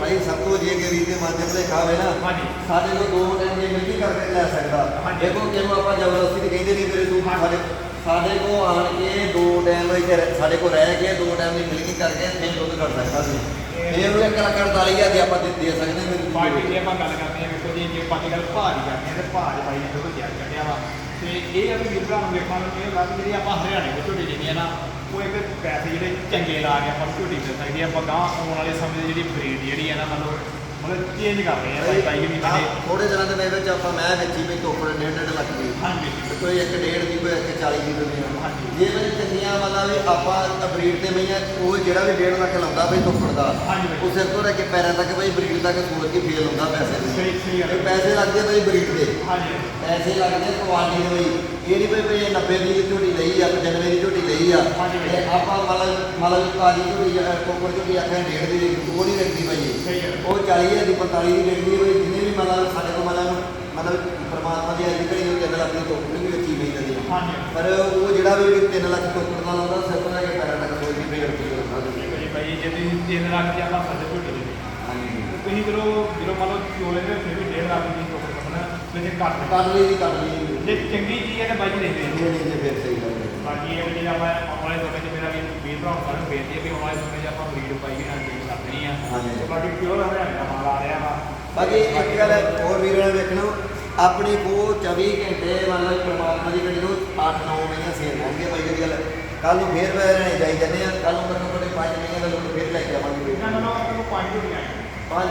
ਭਾਈ ਸਭ ਤੋਂ ਜੇ ਕੇ ਵੀਰ ਦੇ ਮਾਧਿਅਮ ਦੇ ਖਾਵੇ ਨਾ ਹਾਂਜੀ। ਸਾਡੇ ਕੋਲ ਦੋ ਟਾਈਮ ਦੀ ਮਿਲਦੀ ਕਰਕੇ ਲੈ ਸਕਦਾ। ਦੇਖੋ ਕਿਉਂ ਆਪਾਂ ਜ਼ਬਰਦਸਤੀ ਤੇ ਕਹਿੰਦੇ ਨਹੀਂ ਵੀਰੇ ਤੂੰ ਸਾਡੇ ਸਾਡੇ ਕੋਲ ਆਣ ਕੇ ਦੋ ਟਾਈਮ ਇੱਥੇ ਰਹਿ- ਸਾਡੇ ਕੋਲ ਰਹਿ ਕੇ ਦੋ ਟਾਈਮ ਦੀ ਮਿਲਦੀ ਕਰਕੇ ਫਿਰ ਦੁੱਧ ਕੱਢ ਸਕਦਾ ਸੀ। ਇਹ ਉਹ ਇੱਕ ਲੱਖ 48000 ਦੀ ਆਪਾਂ ਦੇ ਦੇ ਸਕਦੇ ਹਾਂ। ਫਿਰ ਬਾਕੀ ਜੇ ਆਪਾਂ ਗੱਲ ਕਰਦੇ ਹਾਂ, ਵੇਖੋ ਜੀ, ਜੇ ਬਾਕੀ ਗੱਲ ਭਾਅ ਦੀ ਕਰਦੇ ਹਾਂ ਤੇ ਭਾਅ ਦੇ ਬਾਈ ਨੇ ਦੁੱਧ ਤਿਆਰ ਕੱਢਿਆ ਵਾ। ਤੇ ਇਹ ਆ ਵੀ ਵੀਰ ਭਰਾ ਨੂੰ ਵੇਖਣ ਨੂੰ ਇਹ ਲੱਗ ਜਿਹੜੀ ਆਪਾਂ ਹਰਿਆਣੇ ਵਿੱਚ ਝੋਟੀ ਲੈਂਦੇ ਆ ਨਾ, ਉਹ ਇੱਕ ਪੈਸੇ ਜਿਹੜੇ ਚੰਗੇ ਲਾ ਕੇ ਆਪਾਂ ਨੂੰ ਝੋਟੀ ਮਿਲ ਸਕਦੀ ਆ ਆਪਾਂ ਗਾਂ ਆਉਣ ਵਾਲੇ ਸਮੇਂ ਦੀ ਜਿਹੜੀ ਬਰੀਡ ਜਿਹੜੀ ਹੈ ਨਾ ਮਤਲਬ ਮਤਲਬ ਚੇਂਜ ਕਰ ਰਹੇ ਆ ਬਾਈ ਬਾਈ ਵੀ ਕਹਿੰਦੇ ਥੋੜੇ ਦਿਨਾਂ ਦੇ ਵਿੱਚ ਆਪਾਂ ਮੈਂ ਵੇਚੀ ਵੀ ਤੋਪੜ ਡੇਢ ਡੇਢ ਲੱਖ ਦੀ ਹਾਂਜੀ ਤੇ ਕੋਈ ਇੱਕ ਡੇਢ ਦੀ ਕੋਈ ਇੱਕ 40 ਦੀ ਦਿੰਦੇ ਆ ਹਾਂਜੀ। ਜੇ ਮੈਂ ਚੰਗੀਆਂ ਵਾਲਾ ਵੀ ਆਪਾਂ ਬਰੀਡ ਤੇ ਮਈਆਂ ਉਹ ਜਿਹੜਾ ਵੀ ਡੇਢ ਲੱਖ ਲਾਉਂਦਾ ਬਈ ਤੋਪੜ ਦਾ ਹਾਂਜੀ। ਉਹ ਸਿਰ ਤੋਂ ਲੈ ਕੇ ਪੈਰਾਂ ਤੱਕ ਬਈ ਬਰੀਡ ਤੱਕ ਸੋਚ ਕੇ ਫੇਲ ਹੁੰਦਾ ਪੈਸੇ ਦੇ ਸਹੀ ਸਹੀ ਗੱਲ ਤੇ ਹੈ। ਪੈਸੇ ਲੱਗਦੇ ਬਈ ਬਰੀਡ ਦੇ ਹਾਂਜੀ ਪੈਸੇ ਲੱਗਦੇ ਕੁਆਲਿਟੀ ਬਈ ਇਹ ਨਹੀਂ ਬਈ ਇਹ 90 ਦੀ ਝੋਟੀ ਲਈ ਆ 95 ਦੀ ਝੋਟੀ ਲਈ ਆ। ਤੇ ਆਪਾਂ ਮਤਲਬ ਮਤਲਬ ਤਾਜੀ ਝੋਟੀ ਆ, ਕੋਕੜ ਝੋਟੀ ਆਖਿਆ ਡੇਢ ਦੀ ਉਹ ਨਹੀਂ ਵਿਕਦੀ ਭਾਈ। ਉਹ 40000 ਦੀ 45 ਦੀ ਵਿਕਦੀ ਹੈ ਜਿੰਨੇ ਵੀ ਮਤਲਬ ਸਾਡੇ ਕੋਲ ਮਤਲਬ ਮਤਲਬ ਪਰਮਾਤਮਾ ਦੀ ਅੱਜ ਘੜੀ ਨੂੰ 3 ਲੱਖ ਦੀ ਟੋਕਰੀ ਵੀ ਵੇਚੀ ਗਈ ਜਾਂਦੀ ਹੈ ਪਰ ਉਹ ਜਿਹੜਾ ਵੀ 3 ਲੱਖ ਟੋਕਰ ਦਾ ਲਾਉਂਦਾ ਸਿਰ ਤੋਂ ਲੈ ਕੇ ਪੈਰਾਂ ਤੱਕ ਕੋਈ ਵੀ ਫੇਰ ਕੀ ਕਰਦਾ ਦੇਖੋ ਜੀ ਜੇ ਤੁਸੀਂ 3 ਲੱਖ ਦੀ ਆਪਾਂ ਝੋਟੀ ਦੇ ਹਾਂਜੀ। ਤੁਸੀਂ ਜਦੋਂ ਜਦੋਂ ਮੰਨ ਲਓ ਚੋਲੇ ਦੇ ਫਿਰ ਵੀ 1.5 ਲੱਖ ਦੀ ਜੇ ਘੱਟ ਕਰ ਲਈ ਦੀ ਕਰ ਲਈ ਜੇ। ਚੰਗੀ ਚੀਜ਼ ਹੈ ਤਾਂ ਬਾਈ ਜੀ ਲੈਂਦੇ ਇਹ ਨਹੀਂ ਤੇ ਫੇਰ ਸਹੀ ਗੱਲ ਹੈ। ਬਾਕੀ ਇਹ ਵੀ ਆਪਾਂ ਆਉਣ ਵਾਲੇ ਸਮੇਂ 'ਚ ਮੇਰਾ ਵੀ ਵੀਰ ਭਰਾ ਨੂੰ ਸਾਰਿਆਂ ਨੂੰ ਬੇਨਤੀ ਹੈ ਕਿ ਆਉਣ ਸਮੇਂ 'ਚ ਆਪਾਂ ਬਰੀਡ ਪਾਈ ਵੀ ਨਾਲ ਚੀਜ਼ ਕਰ ਦੇਣੀ ਆ। ਹਾਂਜੀ। ਤੇ ਬਾਕੀ ਪਿਓਰ ਹਰਿਆਣੇ ਦਾ ਮਾਲ ਆ ਰਿਹਾ ਵਾ। ਬਾਕੀ ਇੱਕ ਗੱਲ ਹੋਰ ਵੀਰਾਂ ਨੇ ਵੇਖਣਾ ਆਪਣੀ ਕੋ 24 ਘੰਟੇ ਮਤਲਬ ਪਰਮਾਤਮਾ ਦੀ ਘੜੀ ਨੂੰ 8-9 ਮਹੀਨੇ ਸੇਲ ਹੋਣਗੇ ਬਾਈ ਜਿਹੜੀ ਗੱਲ ਕੱਲ ਨੂੰ ਫੇਰ ਮੈਂ ਰਹਿਣੇ ਜਾਈ ਜਾਂਦੇ ਆ ਕੱਲ ਨੂੰ ਮੈਨੂੰ ਕੋਲੇ 5 ਮਹੀਨੇ ਦਾ ਫੇਰ ਲੈ ਕੇ ਆਵਾਂਗੇ। ਇਹਨਾਂ ਨੂੰ ਆਪਾਂ ਨੂੰ ਪੰਜ ਝੋਟੀਆਂ ਆਈਆਂ। ਪੰਜ।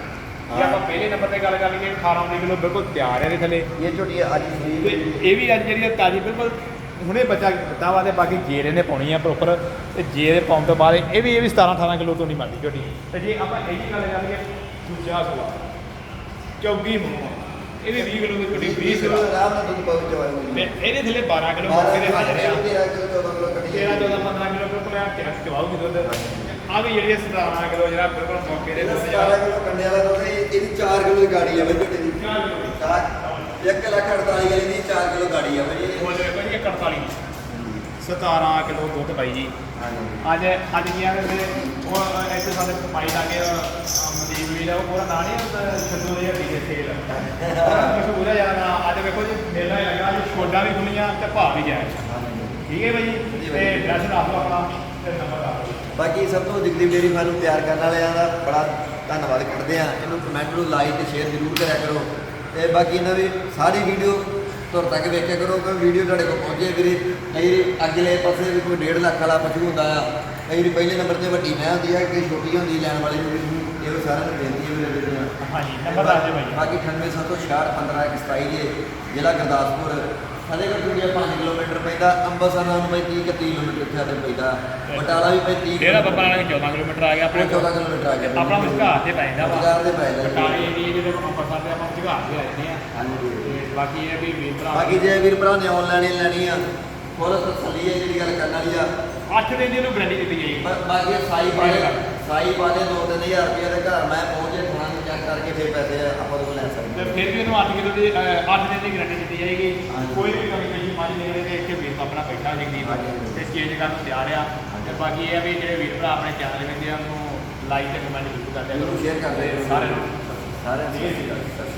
ਜੇ ਆਪਾਂ ਪਹਿਲੇ ਨੰਬਰ ਤੇ ਗੱਲ ਕਰ ਲਈਏ 18 19 ਕਿਲੋ ਬਿਲਕੁਲ ਤਿਆਰ ਹੈ ਇਹਦੇ ਥੱਲੇ। ਇਹ ਝੋਟੀ ਅੱਜ ਤੇ ਇਹ ਵੀ ਅੱਜ ਜਿਹੜੀ ਤਾਜੀ ਬਿਲਕੁਲ ਹੁਣੇ ਬੱਚਾ ਦਿੱਤਾ ਵਾ ਤੇ ਬਾਕੀ ਜੇਰ ਇਹਨੇ ਪਾਉਣੀ ਆ ਪ੍ਰੋਪਰ ਤੇ ਜੇਰ ਪਾਉਣ ਤੋਂ ਬਾਅਦ ਇਹ ਵੀ ਇਹ ਵੀ 17 18 ਕਿਲੋ ਤੋਂ ਨਹੀਂ ਬਣਦੀ ਝੋਟੀ ਤੇ ਜੇ ਆਪਾਂ ਇਹ ਜੀ ਗੱਲ ਕਰੀਏ ਦੂਜਾ ਸਵਾ ਚੌਗੀ ਮੂੰਹ। ਇਹ ਵੀ 20 ਕਿਲੋ ਦੀ ਝੋਟੀ 20 ਕਿਲੋ। ਸਿਰਾ ਆਰਾਮ ਨਾਲ ਦੁੱਧ ਪਾਉ ਜਵਾਈ ਤੇ ਇਹਦੇ ਥੱਲੇ 12 ਕਿਲੋ ਮੌਕੇ ਦੇ ਹਾਜ਼ਰ ਆ। 13 ਕਿਲੋ 14 ਕਿਲੋ ਕੱਢੀ 13 14 15 ਕਿਲੋ ਬਿਲਕੁਲ ਆ ਕਿ ਚਵਾਉਗੀ ਦੁੱਧ। ਆ ਵੀ ਜਿਹੜੀ 17 ਕਿਲੋ ਜਿਹੜਾ ਬਿਲਕੁਲ ਮੌਕੇ ਦੇ ਦੁੱਧ 17 ਕਿਲੋ ਕੰਡੇ ਵਾਲਾ ਦੁੱਧ ਇਹ- ਇਹਦੀ 4 ਕਿਲੋ ਦੀ ਗਾੜੀ ਆ ਬਈ ਝੋਟੀ ਦੀ। ਚਾਰ ਕਿਲੋ ਚਾਰ- ਇੱਕ ਲੱਖ 48 ਵਾਲੀ ਦੀ 4 ਕਿਲੋ ਗਾੜੀ ਆ ਬਈ। ਹੋ ਜਾਵੇ ਭਾਜੀ 41 17 ਕਿਲੋ ਦੁੱਧ ਪਾਈ ਜੀ। ਹਾਂਜੀ ਅੱਜ ਅੱਜ ਕੀ ਆ ਤੇ ਉਹ ਇੱਥੇ ਸਾਡੇ ਪਾਈ ਲਾਗੇ ਮਦੀਪ ਵੀ ਦਾ ਉਹ ਪੂਰਾ ਨਾਂ ਨਹੀਂ ਹੁੰਦਾ ਛੱਡੂ ਦੇ ਹੱਡੀ ਦੇ ਸੇਲ ਮਸ਼ਹੂਰ ਹੈ ਯਾਰ ਨਾਂ। ਅੱਜ ਵੇਖੋ ਜੀ ਮੇਲਾ ਹੀ ਲੱਗਾ ਅੱਜ ਛੋਡਾ ਵੀ ਦੁਨੀਆ ਤੇ ਭਾਅ ਵੀ ਠੀਕ ਹੈ ਭਾਈ ਜੀ? ਤੇ ਭਾਈ। ਡਰੈਸ ਦੱਸ ਦਿਓ ਆਪਣਾ ਤੇ ਨੰਬਰ ਦੱਸ ਦਿਓ। ਬਾਕੀ ਸਭ ਤੋਂ ਜਗਦੀਪ ਡੇਰੀ ਫਾਰਮ ਤਿਆਰ ਕਰਨ ਵਾਲਿਆਂ ਦਾ ਬੜਾ ਧੰਨਵਾਦ ਕਰਦੇ ਆ ਇਹਨੂੰ ਕਮੈਂਟ ਨੂੰ ਲਾਈਕ ਤੇ ਸ਼ੇਅਰ ਜ਼ਰੂਰ ਕਰਿਆ ਕਰੋ। ਤੇ ਬਾਕੀ ਇਹਨਾਂ ਦੀ ਸਾਰੀ ਵੀਡੀਓ ਤੁਰ ਤੱਕ ਵੇਖਿਆ ਕਰੋ ਕਿ ਵੀਡੀਓ ਤੁਹਾਡੇ ਕੋਲ ਪਹੁੰਚੇ ਵੀਰੇ। ਕਈ ਅਗਲੇ ਪਾਸੇ ਵੀ ਕੋਈ 1.5 ਲੱਖ ਵਾਲਾ ਪਸ਼ੂ ਹੁੰਦਾ ਆ। ਕਈ ਪਹਿਲੇ ਨੰਬਰ ਤੇ ਵੱਡੀ ਮੈਂ ਹੁੰਦੀ ਆ ਕਿ ਛੋਟੀ ਹੁੰਦੀ ਲੈਣ ਵਾਲੀ ਨੂੰ ਇਹ ਸਾਰਿਆਂ ਨੂੰ ਬੇਨਤੀ ਹੈ ਵੀਰੇ ਵੀਰੇ ਹਾਂਜੀ ਨੰਬਰ ਦੱਸ ਦਿਓ ਭਾਈ ਬਾਕੀ 98 15 127 ਜੇ ਜ਼ਿਲ੍ਹਾ ਗੁਰਦਾਸਪੁਰ। ਫਤਿਹਗੜ੍ਹ ਚੂੜੀਆ 5 ਕਿਲੋਮੀਟਰ ਪੈਂਦਾ ਅੰਮ੍ਰਿਤਸਰ ਨਾਲ ਬਈ 30 31 ਕਿਲੋਮੀਟਰ ਇੱਥੇ ਸਾਡੇ ਪੈਂਦਾ। ਬਟਾਲਾ ਵੀ ਪਈ 30 ਡੇਰਾ ਬੱਬਾ ਨਾਲ 14 ਕਿਲੋਮੀਟਰ ਆ ਗਿਆ ਆਪਣੇ ਆਪਣੇ 14 ਕਿਲੋਮੀਟਰ ਆ ਗਿਆ। ਆਪਣਾ ਵਿਚਕਾਰ ਤੇ ਪੈ ਜਾਂਦਾ ਵਾ। ਵਿਚਕਾਰ ਤੇ ਪੈ ਜਾਂਦਾ। ਜੀ। ਬਟਾਲੇ ਏਰੀਏ ਜਿਹੜੇ ਪਸੰਦ ਤੇ ਆਪਾਂ ਵਿਚਕਾਰ ਤੇ ਜਾਂਦੇ ਆ। ਹਾਂਜੀ। ਤੇ ਬਾਕੀ ਇਹ ਵੀ ਵੀਰ ਭਰਾ ਬਾਕੀ ਜੇ ਵੀਰ ਭਰਾ ਨੇ ਆਨਲਾਈਨ ਹੀ ਲੈਣੀ ਆ। ਫੁੱਲ ਤਸੱਲੀ ਹੈ ਜਿਹੜੀ ਗੱਲ ਕਰਨ ਵਾਲੀ ਆ। 8 ਦਿਨ ਦੀ ਇਹਨੂੰ ਗਰੰਟੀ ਦਿੱਤੀ ਬ- ਬਾਕੀ ਸਾਈ ਪਾਲੇ ਸਾਈ ਪਾਲੇ 2-3000 ਰੁਪਏ ਦੇ ਘਰ। ਮੈਂ ਪਹੁੰਚੇ ਥਾਣਾ ਨੂੰ ਚੈੱਕ ਕਰਕੇ ਫਿਰ ਪੈਸੇ ਆਪਾਂ ਤੋਂ ਲੈ ਤੇ ਫਿਰ ਵੀ ਇਹਨੂੰ 8 ਕਿਲੋ ਦੀ 8 ਦਿਨ ਦੀ ਗਾਰੰਟੀ ਦਿੱਤੀ ਜਾਏਗੀ। ਕੋਈ ਵੀ ਕਮੀ ਪੇਸ਼ੀ ਮੱਝ ਨਿਕਲੇ ਤੇ ਇੱਥੇ ਵੀਰ ਆਪਣਾ ਬੈਠਾ ਜਗਦੀਪ ਹਾਂਜੀ। ਤੇ ਚੇਂਜ ਕਰਨ ਨੂੰ ਤਿਆਰ ਆ। ਤੇ ਬਾਕੀ ਇਹ ਆ ਵੀ ਜਿਹੜੇ ਵੀਰ ਭਰਾ ਆਪਣੇ ਚੈਨਲ ਵਿੱਚ ਆ ਉਹਨੂੰ ਲਾਈਕ ਤੇ ਕਮੈਂਟ ਜ਼ਰੂਰ ਕਰਦੇ ਜ਼ਰੂਰ share ਕਰਦੇ ਠੀਕ ਹੈ ਜੀ।